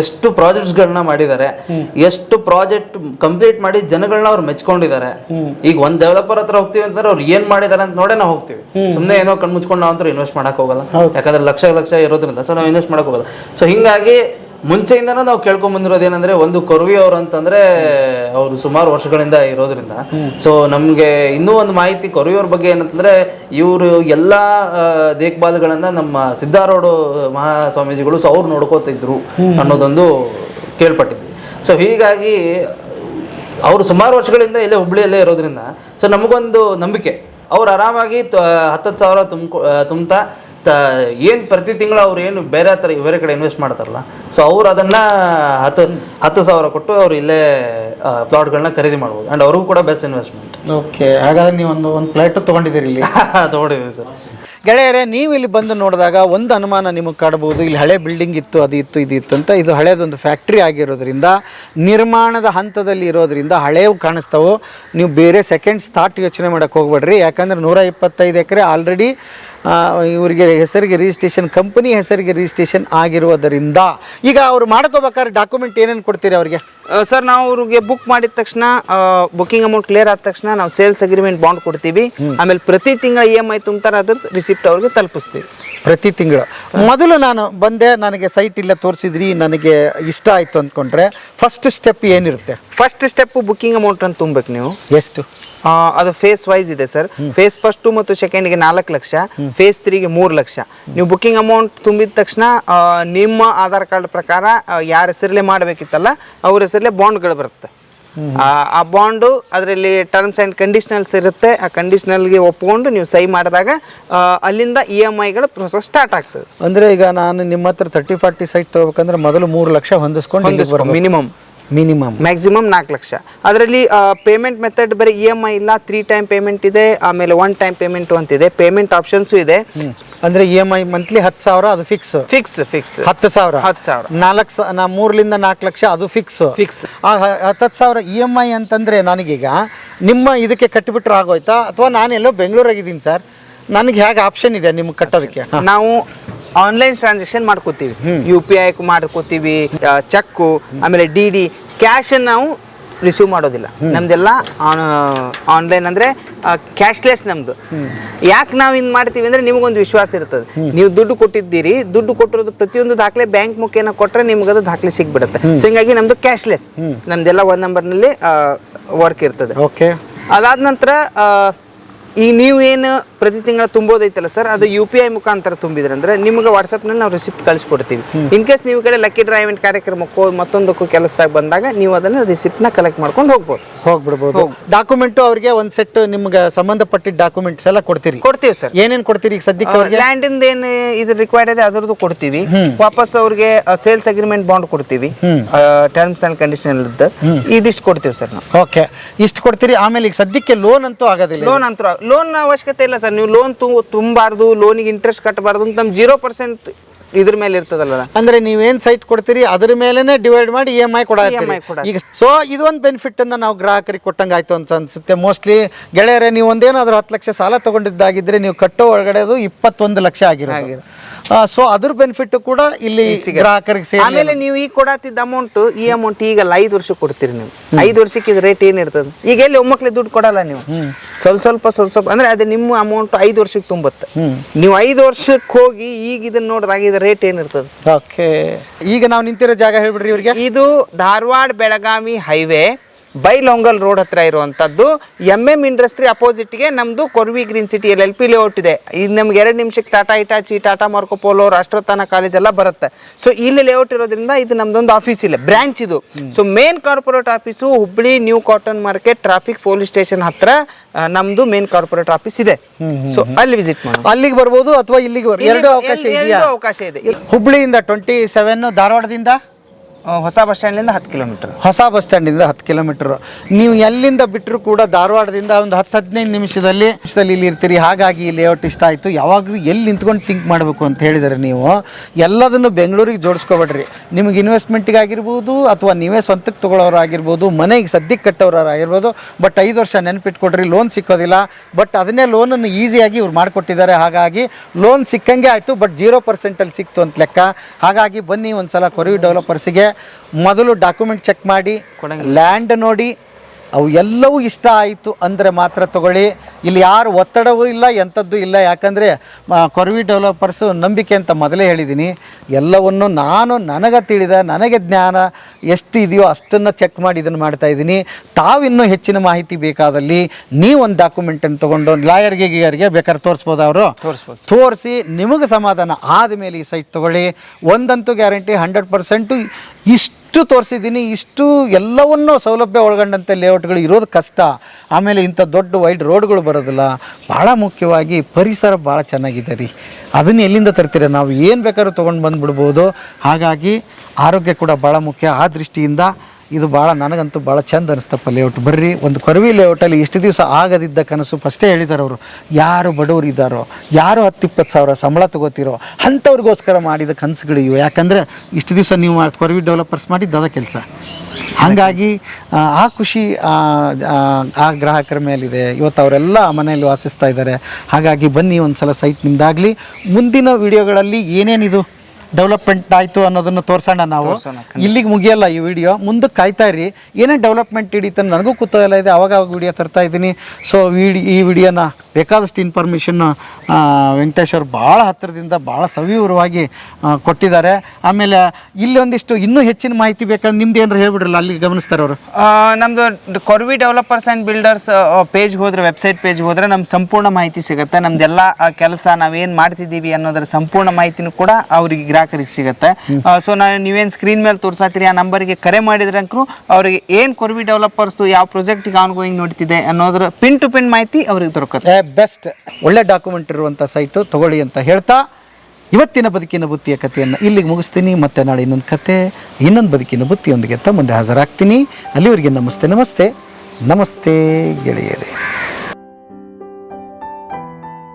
ಎಷ್ಟು ಪ್ರಾಜೆಕ್ಟ್ಸ್ಗಳನ್ನ ಮಾಡಿದ್ದಾರೆ ಎಷ್ಟು ಪ್ರಾಜೆಕ್ಟ್ ಕಂಪ್ಲೀಟ್ ಮಾಡಿ ಜನಗಳನ್ನ ಅವ್ರು ಮೆಚ್ಕೊಂಡಿದ್ದಾರೆ ಈಗ ಒಂದ್ ಡೆವಲಪರ್ ಹತ್ರ ಹೋಗ್ತೀವಿ ಅಂತಂದ್ರೆ ಅವ್ರು ಏನ್ ಮಾಡಿದ್ದಾರೆ ಅಂತ ನೋಡೇ ನಾವು ಹೋಗ್ತೀವಿ. ಸುಮ್ಮನೆ ಏನೋ ಕಣ್ಮುಚ್ಕೊಂಡು ನಾವು ಅಂತೂ ಇನ್ವೆಸ್ಟ್ ಮಾಡಕ್ ಹೋಗಲ್ಲ. ಯಾಕಂದ್ರೆ ಲಕ್ಷ ಲಕ್ಷ ಇರೋದ್ರಿಂದ ಸೊ ನಾವು ಇನ್ವೆಸ್ಟ್ ಮಾಡಕ್ ಹೋಗಲ್ಲ. ಸೊ ಹಿಂಗಾಗಿ ಮುಂಚೆಯಿಂದನೂ ನಾವು ಕೇಳ್ಕೊಂಡ್ ಬಂದಿರೋದು ಏನಂದ್ರೆ ಒಂದು ಕೊರವಿ ಅವರು ಅಂತಂದ್ರೆ ಅವರು ಸುಮಾರು ವರ್ಷಗಳಿಂದ ಇರೋದ್ರಿಂದ. ಸೊ ನಮ್ಗೆ ಇನ್ನೂ ಒಂದು ಮಾಹಿತಿ ಕೊರ್ವಿಯವ್ರ ಬಗ್ಗೆ ಏನಂತಂದ್ರೆ ಇವರು ಎಲ್ಲಾ ದೇಖ್ಭಾಲ್ಗಳನ್ನ ನಮ್ಮ ಸಿದ್ಧಾರೂಢ ಮಹಾಸ್ವಾಮೀಜಿಗಳು ಸೊ ಅವ್ರು ನೋಡ್ಕೋತಿದ್ರು ಅನ್ನೋದೊಂದು ಕೇಳ್ಪಟ್ಟಿದ್ವಿ. ಸೊ ಹೀಗಾಗಿ ಅವರು ಸುಮಾರು ವರ್ಷಗಳಿಂದ ಇಲ್ಲೇ ಹುಬ್ಳಿಯಲ್ಲೇ ಇರೋದ್ರಿಂದ. ಸೊ ನಮಗೊಂದು ನಂಬಿಕೆ. ಅವ್ರು ಆರಾಮಾಗಿ ಹತ್ತತ್ತು ಸಾವಿರ ತುಂಬ ತುಂಬ್ತಾ ತ ಏನು ಪ್ರತಿ ತಿಂಗಳು ಅವ್ರು ಏನು ಬೇರೆ ಥರ ಬೇರೆ ಕಡೆ ಇನ್ವೆಸ್ಟ್ ಮಾಡ್ತಾರಲ್ಲ ಸೊ ಅವ್ರು ಅದನ್ನು ಹತ್ತು ಹತ್ತು ಸಾವಿರ ಕೊಟ್ಟು ಅವ್ರು ಇಲ್ಲೇ ಪ್ಲಾಟ್ಗಳನ್ನ ಖರೀದಿ ಮಾಡ್ಬೋದು. ಆ್ಯಂಡ್ ಅವ್ರಿಗೂ ಕೂಡ ಬೆಸ್ಟ್ ಇನ್ವೆಸ್ಟ್ಮೆಂಟ್ ಓಕೆ ಹಾಗಾದ್ರೆ ನೀವು ಒಂದು ಒಂದು ಫ್ಲೈಟು ತೊಗೊಂಡಿದ್ದೀರಿ ಇಲ್ಲಿ. ತೊಗೊಂಡಿದ್ದೀವಿ ಸರ್. ಗೆಳೆಯರೇ ನೀವು ಇಲ್ಲಿ ಬಂದು ನೋಡಿದಾಗ ಒಂದು ಅನುಮಾನ ನಿಮಗೆ ಕಾಡ್ಬೋದು. ಇಲ್ಲಿ ಹಳೆ ಬಿಲ್ಡಿಂಗ್ ಇತ್ತು ಅದು ಇತ್ತು ಇದು ಇತ್ತು ಅಂತ ಇದು ಹಳೇದೊಂದು ಫ್ಯಾಕ್ಟ್ರಿ ಆಗಿರೋದ್ರಿಂದ ನಿರ್ಮಾಣದ ಹಂತದಲ್ಲಿ ಇರೋದ್ರಿಂದ ಹಳೇವು ಕಾಣಿಸ್ತಾವೆ. ನೀವು ಬೇರೆ ಸೆಕೆಂಡ್ಸ್ ಥಾಟ್ ಯೋಚನೆ ಮಾಡೋಕ್ಕೆ ಹೋಗ್ಬೇಡ್ರಿ. ಯಾಕಂದರೆ ನೂರ ಇಪ್ಪತ್ತೈದು ಎಕರೆ ಆಲ್ರೆಡಿ ಇವರಿಗೆ ಹೆಸರಿಗೆ ರಿಜಿಸ್ಟ್ರೇಷನ್ ಕಂಪನಿ ಹೆಸರಿಗೆ ರಿಜಿಸ್ಟ್ರೇಷನ್ ಆಗಿರುವುದರಿಂದ ಈಗ ಅವ್ರು ಮಾಡ್ಕೋಬೇಕಾದ್ರೆ ಡಾಕ್ಯುಮೆಂಟ್ ಏನೇನು ಕೊಡ್ತೀರಿ ಅವರಿಗೆ? ಸರ್ ನಾವು ಅವ್ರಿಗೆ ಬುಕ್ ಮಾಡಿದ ತಕ್ಷಣ ಬುಕಿಂಗ್ ಅಮೌಂಟ್ ಕ್ಲಿಯರ್ ಆದ ತಕ್ಷಣ ನಾವು ಸೇಲ್ಸ್ ಅಗ್ರಿಮೆಂಟ್ ಬಾಂಡ್ ಕೊಡ್ತೀವಿ. ಆಮೇಲೆ ಪ್ರತಿ ತಿಂಗಳ ಇ ಎಂ ಐ ತುಂಬ್ತಾರೆ ಅದ್ರ ರಿಸಿಪ್ಟ್ ಅವ್ರಿಗೆ ತಲುಪಿಸ್ತೀವಿ. ಪ್ರತಿ ತಿಂಗಳು. ಮೊದಲು ನಾನು ಬಂದೆ ನನಗೆ ಸೈಟ್ ಇಲ್ಲ ತೋರಿಸಿದ್ರಿ ನನಗೆ ಇಷ್ಟ ಆಯಿತು ಅಂದ್ಕೊಂಡ್ರೆ ಫಸ್ಟ್ ಸ್ಟೆಪ್ ಏನಿರುತ್ತೆ? ಫಸ್ಟ್ ಸ್ಟೆಪ್ ಬುಕಿಂಗ್ ಅಮೌಂಟ್ ಅಂತ ತುಂಬಬೇಕು ನೀವು. ಎಷ್ಟು? ಅದು ಫೇಸ್ ವೈಸ್ ಇದೆ ಸರ್ ಫೇಸ್ ಫಸ್ಟ್ ಮತ್ತು ಸೆಕೆಂಡ್ಗೆ ನಾಲ್ಕು ಲಕ್ಷ. ಫೇಸ್ ತ್ರೀಗೆ ಮೂರು ಲಕ್ಷ. ನೀವು ಬುಕಿಂಗ್ ಅಮೌಂಟ್ ತುಂಬಿದ ತಕ್ಷಣ ನಿಮ್ಮ ಆಧಾರ್ ಕಾರ್ಡ್ ಪ್ರಕಾರ ಯಾರ ಹೆಸರಲ್ಲೇ ಮಾಡಬೇಕಿತ್ತಲ್ಲ ಅವ್ರ ಹೆಸರಲ್ಲೇ ಬಾಂಡ್ಗಳು ಬರುತ್ತೆ. ಆ, ಆ ಬಾಂಡು ಅದರಲ್ಲಿ ಟರ್ಮ್ಸ್ ಆ್ಯಂಡ್ ಕಂಡೀಷನಲ್ಸ್ ಇರುತ್ತೆ. ಆ ಕಂಡೀಷನಲ್ಗೆ ಒಪ್ಕೊಂಡು ನೀವು ಸೈ ಮಾಡಿದಾಗ ಅಲ್ಲಿಂದ ಇ ಎಂ ಐಗಳ ಪ್ರೊಸೆಸ್ ಸ್ಟಾರ್ಟ್ ಆಗ್ತದೆ. ಅಂದರೆ ಈಗ ನಾನು ನಿಮ್ಮ ಹತ್ರ ತರ್ಟಿ ಫಾರ್ಟಿ ಸೈಟ್ ತೊಗೋಬೇಕಂದ್ರೆ ಮೊದಲು ಮೂರು ಲಕ್ಷ ಹೊಂದಿಸ್ಕೊಂಡು ಮಿನಿಮಮ್ ಮಿನಿಮಮ್ ಮ್ಯಾಕ್ಸಿಮಮ್ ನಾಲ್ಕು ಲಕ್ಷ. ಅದರಲ್ಲಿ ಪೇಮೆಂಟ್ ಮೆಥಡ್ ಬರೀ ಇ ಎಂ ಐ ಇಲ್ಲ ತ್ರೀ ಟೈಮ್ ಪೇಮೆಂಟ್ ಇದೆ ಆಮೇಲೆ ಒನ್ ಟೈಮ್ ಪೇಮೆಂಟ್ ಅಂತಿದೆ. ಪೇಮೆಂಟ್ ಆಪ್ಷನ್ಸು ಇದೆ. ಅಂದ್ರೆ ಇ ಎಂ ಐ ಮಂತ್ಲಿ ಹತ್ತು ಸಾವಿರ ಅದು ಫಿಕ್ಸ್ ಫಿಕ್ಸ್ ಫಿಕ್ಸ್ ಹತ್ತು ಸಾವಿರ. ಹತ್ತು ಸಾವಿರ. ನಾಲ್ಕು ನಾ ಮೂರರಿಂದ ನಾಲ್ಕು ಲಕ್ಷ ಅದು ಫಿಕ್ಸ್ ಫಿಕ್ಸ್ ಆ ಹತ್ತು ಸಾವಿರ ಇ ಎಂ ಐ ಅಂತಂದ್ರೆ ನನಗೀಗ ನಿಮ್ಮ ಇದಕ್ಕೆ ಕಟ್ಟಿಬಿಟ್ರೆ ಆಗೋಯ್ತಾ? ಅಥವಾ ನಾನೆಲ್ಲೋ ಬೆಂಗಳೂರಾಗಿದ್ದೀನಿ ಸರ್. ನನಗೆ ಹೇಗೆ ಆಪ್ಷನ್ ಇದೆ ನಿಮ್ಗೆ ಕಟ್ಟೋದಕ್ಕೆ? ನಾವು ಆನ್ಲೈನ್ ಟ್ರಾನ್ಸಾಕ್ಷನ್ ಮಾಡ್ಕೋತೀವಿ. ಯು ಪಿ ಐ ಮಾಡ್ಕೋತೀವಿ ಚೆಕ್ಕು ಆಮೇಲೆ ಡಿ ಡಿ ಕ್ಯಾಶ್ ನಾವು ರಿಸೀವ್ ಮಾಡೋದಿಲ್ಲ. ನಮ್ದೆಲ್ಲ ಆನ್ಲೈನ್ ಅಂದ್ರೆ ಕ್ಯಾಶ್ಲೆಸ್ ನಮ್ದು. ಯಾಕೆ ನಾವು ಇನ್ ಮಾಡ್ತೀವಿ ಅಂದ್ರೆ ನಿಮಗೊಂದು ವಿಶ್ವಾಸ ಇರ್ತದೆ. ನೀವು ದುಡ್ಡು ಕೊಟ್ಟಿದ್ದೀರಿ ದುಡ್ಡು ಕೊಟ್ಟಿರೋದು ಪ್ರತಿಯೊಂದು ದಾಖಲೆ ಬ್ಯಾಂಕ್ ಮುಖೇನ ಕೊಟ್ಟರೆ ನಿಮ್ಗೆ ಅದು ದಾಖಲೆ ಸಿಗ್ಬಿಡುತ್ತೆ. ಸೊ ಹಿಂಗಾಗಿ ನಮ್ದು ಕ್ಯಾಶ್ಲೆಸ್ ನಮ್ದೆಲ್ಲ ಒನ್ ನಂಬರ್ನಲ್ಲಿ ವರ್ಕ್ ಇರ್ತದೆ. ಓಕೆ ಅದಾದ ನಂತರ ಈ ನೀವು ಏನು ಪ್ರತಿ ತಿಂಗಳ ತುಂಬೋದೈತಲ್ಲ ಸರ್ ಅದು ಯು ಪಿ ಐ ಮುಖಾಂತರ ತುಂಬಿದ್ರೆ ಅಂದ್ರೆ ನಿಮ್ಗೆ ವಾಟ್ಸಪ್ನಲ್ಲಿ ನಾವು ರಿಸಿಪ್ಟ್ ಕಳಿಸ್ಕೊಡ್ತೀವಿ. ಇನ್ ಕೇಸ್ ನೀವು ಕಡೆ ಲಕ್ಕಿ ಡ್ರೈವಿಂಗ್ ಕಾರ್ಯಕ್ರಮಕ್ಕೋ ಮತ್ತೊಂದಕ್ಕೂ ಕೆಲಸದಾಗ ಬಂದಾಗ ನೀವು ಅದನ್ನು ರಿಸಿಪ್ಟ್ನ ಕಲೆಕ್ಟ್ ಮಾಡ್ಕೊಂಡು ಹೋಗ್ಬೋದು. ಹೋಗ್ಬಿಡ್ಬೋದು. ಡಾಕ್ಯುಮೆಂಟು ಅವ್ರಿಗೆ ಒಂದು ಸೆಟ್ ನಿಮ್ಗೆ ಸಂಬಂಧಪಟ್ಟಿದ್ದ ಡಾಕ್ಯುಮೆಂಟ್ಸ್ ಎಲ್ಲ ಕೊಡ್ತೀರಿ. ಕೊಡ್ತೀವಿ ಸರ್. ಏನೇನು ಕೊಡ್ತೀರಿ ಈಗ ಸದ್ಯಕ್ಕೆ ಅವ್ರಿಗೆ? ಲ್ಯಾಂಡಿಂದ ಏನು ಇದು ರಿಕ್ವೈರ್ಡ್ ಇದೆ ಅದರದ್ದು ಕೊಡ್ತೀವಿ. ವಾಪಸ್ ಅವ್ರಿಗೆ ಸೇಲ್ಸ್ ಅಗ್ರಿಮೆಂಟ್ ಬಾಂಡ್ ಕೊಡ್ತೀವಿ. ಟರ್ಮ್ಸ್ ಆ್ಯಂಡ್ ಕಂಡೀಷನ್ ಇದಿಷ್ಟು ಕೊಡ್ತೀವಿ ಸರ್ ನಾವು. ಓಕೆ ಇಷ್ಟು ಕೊಡ್ತೀರಿ. ಆಮೇಲೆ ಈಗ ಸದ್ಯಕ್ಕೆ ಲೋನ್ ಅಂತೂ ಆಗೋದಿಲ್ಲ ಲೋನ್ ಅಂತ ಲೋನ್ ಅವಶ್ಯಕತೆ ಇಲ್ಲ ಸರ್. ನೀವು ಲೋನ್ ತುಂಬಾರ್ದು ಲೋನಿಗೆ ಇಂಟ್ರೆಸ್ಟ್ ಕಟ್ಟಬಾರ್ದು ಅಂತ ನಮ್ಮ ಜೀರೋ ಪರ್ಸೆಂಟ್ ಇದ್ರ ಮೇಲೆ ಇರ್ತದಲ್ಲ? ಅಂದ್ರೆ ನೀವೇನ್ ಸೈಟ್ ಕೊಡ್ತೀರಿ ಅದ್ರ ಮೇಲೆನೆ ಡಿವೈಡ್ ಮಾಡಿ ಇ ಎಂ ಐ ಕೊಡ ಈಗ ಸೊ ಇದೊಂದು ಬೆನಿಫಿಟ್ ಅನ್ನ ನಾವು ಗ್ರಾಹಕರಿಗೆ ಕೊಟ್ಟಂಗೆ ಆಯ್ತು ಅಂತ ಅನ್ಸುತ್ತೆ. ಮೋಸ್ಟ್ಲಿ ಗೆಳೆಯರೇ ನೀವು ಒಂದೇನಾದ್ರೂ ಹತ್ತು ಲಕ್ಷ ಸಾಲ ತಗೊಂಡಿದ್ದಾಗಿದ್ರೆ ನೀವು ಕಟ್ಟೋ ಒಳಗಡೆ ಅದು ಇಪ್ಪತ್ತೊಂದು ಲಕ್ಷ ಆಗಿರೋದು. ಸೊ ಅದ್ರ ಬೆನಿಫಿಟ್ ಕೂಡ ಇಲ್ಲಿ ಗ್ರಾಹಕರಿಗೆ ಸೇರಿ ಆಮೇಲೆ ನೀವು ಈಗ ಕೊಡತ್ತಿದ್ದ ಅಮೌಂಟ್ ಈ ಅಮೌಂಟ್ ಈಗ ಐದು ವರ್ಷಕ್ಕೆ ಕೊಡ್ತೀರಿ ನೀವು. ಐದು ವರ್ಷಕ್ಕೆ ಇದು ರೇಟ್ ಏನಿರ್ತದೆ ಈಗ ಎಲ್ಲಿ ಒಮ್ಮಕ್ಲೆ ದುಡ್ಡು ಕೊಡಲ್ಲ ನೀವು. ಸ್ವಲ್ಪ ಸ್ವಲ್ಪ ಸ್ವಲ್ಪ ಸ್ವಲ್ಪ ಅಂದ್ರೆ ಅದೇ ನಿಮ್ಮ ಅಮೌಂಟ್ ಐದು ವರ್ಷಕ್ಕೆ ತುಂಬುತ್ತೆ. ನೀವು ಐದು ವರ್ಷಕ್ಕೆ ಹೋಗಿ ಈಗ ಇದನ್ನ ನೋಡಿದಾಗ ರೇಟ್ ಏನಿರ್ತದೆ ಓಕೆ ಈಗ ನಾವು ನಿಂತಿರೋ ಜಾಗ ಹೇಳ್ಬಿಡ್ರಿ ಇವ್ರಿಗೆ. ಇದು ಧಾರವಾಡ ಬೆಳಗಾವಿ ಹೈವೇ ಬೈಲೊಂಗಲ್ ರೋಡ್ ಹತ್ರ ಇರುವಂತದ್ದು ಎಂ ಎಂ ಇಂಡಸ್ಟ್ರಿ ಅಪೋಸಿಟ್ಗೆ ನಮ್ದು Korvi green city L L P layout ಇದೆ. ಇದು ನಮ್ಗೆ ಎರಡು ನಿಮಿಷಕ್ಕೆ Tata Hitachi Tata Marcopolo Rashtrotthana college ಎಲ್ಲ ಬರುತ್ತೆ. ಸೊ ಇಲ್ಲಿ ಲೇಔಟ್ ಇರೋದ್ರಿಂದ ಇದು ನಮ್ದೊಂದು ಆಫೀಸ್ ಇಲ್ಲ ಬ್ರಾಂಚ್ ಇದು. So main corporate office Hubli new cotton market traffic police station ಹತ್ರ ನಮ್ದು ಮೇನ್ ಕಾರ್ಪೊರೇಟ್ ಆಫೀಸ್ ಇದೆ. ಸೊ ಅಲ್ಲಿ ವಿಸಿಟ್ ಮಾಡಿ ಅಲ್ಲಿಗೆ ಬರ್ಬೋದು ಅಥವಾ ಇಲ್ಲಿಗೆ ಬರ್ಬೋದು ಎರಡು ಅವಕಾಶ ಅವಕಾಶ ಇದೆ. ಹುಬ್ಳಿಯಿಂದ ಟ್ವೆಂಟಿ ಸೆವೆನ್ ಧಾರವಾಡದಿಂದ? ಹೊಸ ಬಸ್ ಸ್ಟ್ಯಾಂಡಿಂದ ಹತ್ತು ಕಿಲೋಮೀಟರ್. ಹೊಸ ಬಸ್ ಸ್ಟ್ಯಾಂಡಿಂದ ಹತ್ತು ಕಿಲೋಮೀಟರ್. ನೀವು ಎಲ್ಲಿಂದ ಬಿಟ್ಟರು ಕೂಡ ಧಾರವಾಡದಿಂದ ಒಂದು ಹತ್ತು ಹದಿನೈದು ನಿಮಿಷದಲ್ಲಿ ಇಲ್ಲಿ ಇರ್ತೀರಿ. ಹಾಗಾಗಿ ಲೇಔಟ್ ಇಷ್ಟ ಆಯಿತು. ಯಾವಾಗಲೂ ಎಲ್ಲಿ ನಿಂತ್ಕೊಂಡು ಥಿಂಕ್ ಮಾಡಬೇಕು ಅಂತ ಹೇಳಿದರೆ ನೀವು ಎಲ್ಲದನ್ನು ಬೆಂಗಳೂರಿಗೆ ಜೋಡಿಸ್ಕೊಬೇಡ್ರಿ. ನಿಮಗೆ ಇನ್ವೆಸ್ಟ್ಮೆಂಟಿಗಾಗಿರ್ಬೋದು ಅಥವಾ ನೀವೇ ಸ್ವಂತಕ್ಕೆ ತೊಗೊಳೋರಾಗಿರ್ಬೋದು ಮನೆಗೆ ಸದ್ಯಕ್ಕೆ ಕಟ್ಟೋರಾಗಿರ್ಬೋದು ಬಟ್ ಐದು ವರ್ಷ ನೆನಪಿಟ್ಕೊಡ್ರಿ ಲೋನ್ ಸಿಕ್ಕೋದಿಲ್ಲ. ಬಟ್ ಅದನ್ನೇ ಲೋನನ್ನು ಈಸಿಯಾಗಿ ಇವ್ರು ಮಾಡಿಕೊಟ್ಟಿದ್ದಾರೆ. ಹಾಗಾಗಿ ಲೋನ್ ಸಿಕ್ಕಂಗೆ ಆಯಿತು ಬಟ್ ಜೀರೋ ಪರ್ಸೆಂಟಲ್ಲಿ ಸಿಕ್ತು ಅಂತ ಲೆಕ್ಕ. ಹಾಗಾಗಿ ಬನ್ನಿ ಒಂದು ಸಲ ಕೊರವಿ ಡೆವಲಪರ್ಸಿಗೆ ಮೊದಲು ಡಾಕ್ಯುಮೆಂಟ್ ಚೆಕ್ ಮಾಡಿ ಲ್ಯಾಂಡ್ ನೋಡಿ ಅವು ಎಲ್ಲವೂ ಇಷ್ಟ ಆಯಿತು ಅಂದರೆ ಮಾತ್ರ ತಗೊಳ್ಳಿ. ಇಲ್ಲಿ ಯಾರು ಒತ್ತಡವೂ ಇಲ್ಲ ಎಂಥದ್ದು ಇಲ್ಲ. ಯಾಕಂದರೆ ಕೊರವಿ ಡೆವಲಪರ್ಸು ನಂಬಿಕೆ ಅಂತ ಮೊದಲೇ ಹೇಳಿದ್ದೀನಿ ಎಲ್ಲವನ್ನು ನಾನು ನನಗೆ ತಿಳಿದ ನನಗೆ ಜ್ಞಾನ ಎಷ್ಟು ಇದೆಯೋ ಅಷ್ಟನ್ನು ಚೆಕ್ ಮಾಡಿ ಇದನ್ನು ಮಾಡ್ತಾ ಇದ್ದೀನಿ. ತಾವಿನ್ನೂ ಹೆಚ್ಚಿನ ಮಾಹಿತಿ ಬೇಕಾದಲ್ಲಿ ನೀವು ಒಂದು ಡಾಕ್ಯುಮೆಂಟನ್ನು ತೊಗೊಂಡು ಲಾಯರ್ಗೆ ಗೀಯರ್ಗೆ ಬೇಕಾದ್ರೆ ತೋರಿಸ್ಬೋದು ಅವರು. ತೋರಿಸ್ಬೋದು. ತೋರಿಸಿ ನಿಮಗೆ ಸಮಾಧಾನ ಆದಮೇಲೆ ಈ ಸೈಟ್ ತಗೊಳ್ಳಿ. ಒಂದಂತೂ ಗ್ಯಾರಂಟಿ ಹಂಡ್ರೆಡ್ ಪರ್ಸೆಂಟು ಇಷ್ಟು ತೋರಿಸಿದ್ದೀನಿ, ಇಷ್ಟು ಎಲ್ಲವನ್ನೂ ಸೌಲಭ್ಯ ಒಳಗೊಂಡಂತೆ ಲೇಔಟ್ಗಳು ಇರೋದು ಕಷ್ಟ. ಆಮೇಲೆ ಇಂಥ ದೊಡ್ಡ ವೈಡ್ ರೋಡ್ಗಳು ಬರೋದಿಲ್ಲ. ಭಾಳ ಮುಖ್ಯವಾಗಿ ಪರಿಸರ ಭಾಳ ಚೆನ್ನಾಗಿದೆ ರೀ. ಅದನ್ನು ಎಲ್ಲಿಂದ ತರ್ತೀರ? ನಾವು ಏನು ಬೇಕಾದ್ರೂ ತೊಗೊಂಡು ಬಂದುಬಿಡ್ಬೋದು. ಹಾಗಾಗಿ ಆರೋಗ್ಯ ಕೂಡ ಭಾಳ ಮುಖ್ಯ. ಆ ದೃಷ್ಟಿಯಿಂದ ಇದು ಭಾಳ ನನಗಂತೂ ಭಾಳ ಚಂದ ಅನಿಸ್ತಪ್ಪ ಲೇಔಟ್ ಬರ್ರಿ ಒಂದು ಕೊರವಿ ಲೇಔಟಲ್ಲಿ ಇಷ್ಟು ದಿವಸ ಆಗದಿದ್ದ ಕನಸು ಫಸ್ಟೇ ಹೇಳಿದ್ದಾರೆ ಅವರು. ಯಾರು ಬಡವರು ಇದ್ದಾರೋ ಯಾರು ಹತ್ತು ಇಪ್ಪತ್ತು ಸಾವಿರ ಸಂಬಳ ತಗೋತಿರೋ ಅಂಥವ್ರಿಗೋಸ್ಕರ ಮಾಡಿದ ಕನಸುಗಳು ಇವು. ಯಾಕಂದರೆ ಇಷ್ಟು ದಿವಸ ನೀವು ಕೊರವಿ ಡೆವಲಪರ್ಸ್ ಮಾಡಿದ್ದು ಅದ ಕೆಲಸ. ಹಾಗಾಗಿ ಆ, ಖುಷಿ ಆ, ಗ್ರಾಹಕರ ಮೇಲಿದೆ. ಇವತ್ತು ಅವರೆಲ್ಲ ಮನೆಯಲ್ಲಿ ವಾಸಿಸ್ತಾ ಇದ್ದಾರೆ. ಹಾಗಾಗಿ ಬನ್ನಿ ಒಂದು ಸಲ ಸೈಟ್ ನಿಮ್ದಾಗಲಿ. ಮುಂದಿನ ವಿಡಿಯೋಗಳಲ್ಲಿ ಏನೇನಿದು? ಡೆವಲಪ್ಮೆಂಟ್ ಆಯಿತು ಅನ್ನೋದನ್ನು ತೋರ್ಸೋಣ ನಾವು. ಇಲ್ಲಿಗೆ ಮುಗಿಯಲ್ಲ ಈ ವಿಡಿಯೋ ಮುಂದಕ್ಕೆ ಕಾಯ್ತಾ ಇರಿ. ಏನೇ ಡೆವಲಪ್ಮೆಂಟ್ ಹಿಡಿತ ನನಗೂ ಕುತೂಹಲ ಇದೆ ಅವಾಗ ಅವಾಗ ವಿಡಿಯೋ ತರ್ತಾ ಇದ್ದೀನಿ. ಸೊ ವಿಡಿ ಈ ವಿಡಿಯೋನ ಬೇಕಾದಷ್ಟು ಇನ್ಫಾರ್ಮೇಷನ್ ವೆಂಕಟೇಶ್ ಅವರು ಭಾಳ ಹತ್ತಿರದಿಂದ ಭಾಳ ಸವಿವರವಾಗಿ ಕೊಟ್ಟಿದ್ದಾರೆ. ಆಮೇಲೆ ಇಲ್ಲಿ ಒಂದಿಷ್ಟು ಇನ್ನೂ ಹೆಚ್ಚಿನ ಮಾಹಿತಿ ಬೇಕಂದ್ರೆ ನಿಮ್ದು ಏನಾರು ಹೇಳ್ಬಿಡ್ರಲ್ಲ ಅಲ್ಲಿ ಗಮನಿಸ್ತಾರೆ ಅವರು. ನಮ್ಮದು Korvi developers and builders page ಹೋದ್ರೆ ವೆಬ್ಸೈಟ್ ಪೇಜ್ ಹೋದರೆ ನಮ್ಮ ಸಂಪೂರ್ಣ ಮಾಹಿತಿ ಸಿಗುತ್ತೆ. ನಮ್ದೆಲ್ಲ ಕೆಲಸ ನಾವೇನು ಮಾಡ್ತಿದ್ದೀವಿ ಅನ್ನೋದರ ಸಂಪೂರ್ಣ ಮಾಹಿತಿನೂ ಕೂಡ ಅವ್ರಿಗೆ ಗ್ರಾಹಕರಿಗೆ ಸಿಗುತ್ತೆ. ಸೊ ನಾನು ನೀವೇನು ಸ್ಕ್ರೀನ್ ಮೇಲೆ ತೋರಿಸಾತೀರಿ ಆ ನಂಬರ್ಗೆ ಕರೆ ಮಾಡಿದ್ರಂಕ್ರು ಅವರಿಗೆ ಏನು ಕೊರ್ವಿ ಡೆವಲಪರ್ಸ್ದು ಯಾವ ಪ್ರಾಜೆಕ್ಟಿಗೆ ಆನ್ ಗೋಯಿಂಗ್ ನೋಡ್ತಿದೆ ಅನ್ನೋದ್ರ ಪಿನ್ ಟು ಪಿನ್ ಮಾಹಿತಿ ಅವ್ರಿಗೆ ದೊರಕುತ್ತೆ. ಬೆಸ್ಟ್ ಒಳ್ಳೆ ಡಾಕ್ಯುಮೆಂಟ್ ಇರುವಂಥ ಸೈಟು ತಗೊಳ್ಳಿ ಅಂತ ಹೇಳ್ತಾ ಇವತ್ತಿನ ಬದುಕಿನ ಬುತ್ತಿಯ ಕಥೆಯನ್ನು ಇಲ್ಲಿಗೆ ಮುಗಿಸ್ತೀನಿ. ಮತ್ತೆ ನಾಳೆ ಇನ್ನೊಂದು ಕತೆ ಇನ್ನೊಂದು ಬದುಕಿನ ಬುತ್ತಿಯೊಂದಿಗೆ ತ ಮುಂದೆ ಹಾಜರಾಗ್ತೀನಿ. ಅಲ್ಲಿವರೆಗೆ ನಮಸ್ತೆ ನಮಸ್ತೆ. ನಮಸ್ತೆ ಗೆಳೆಯರೇ.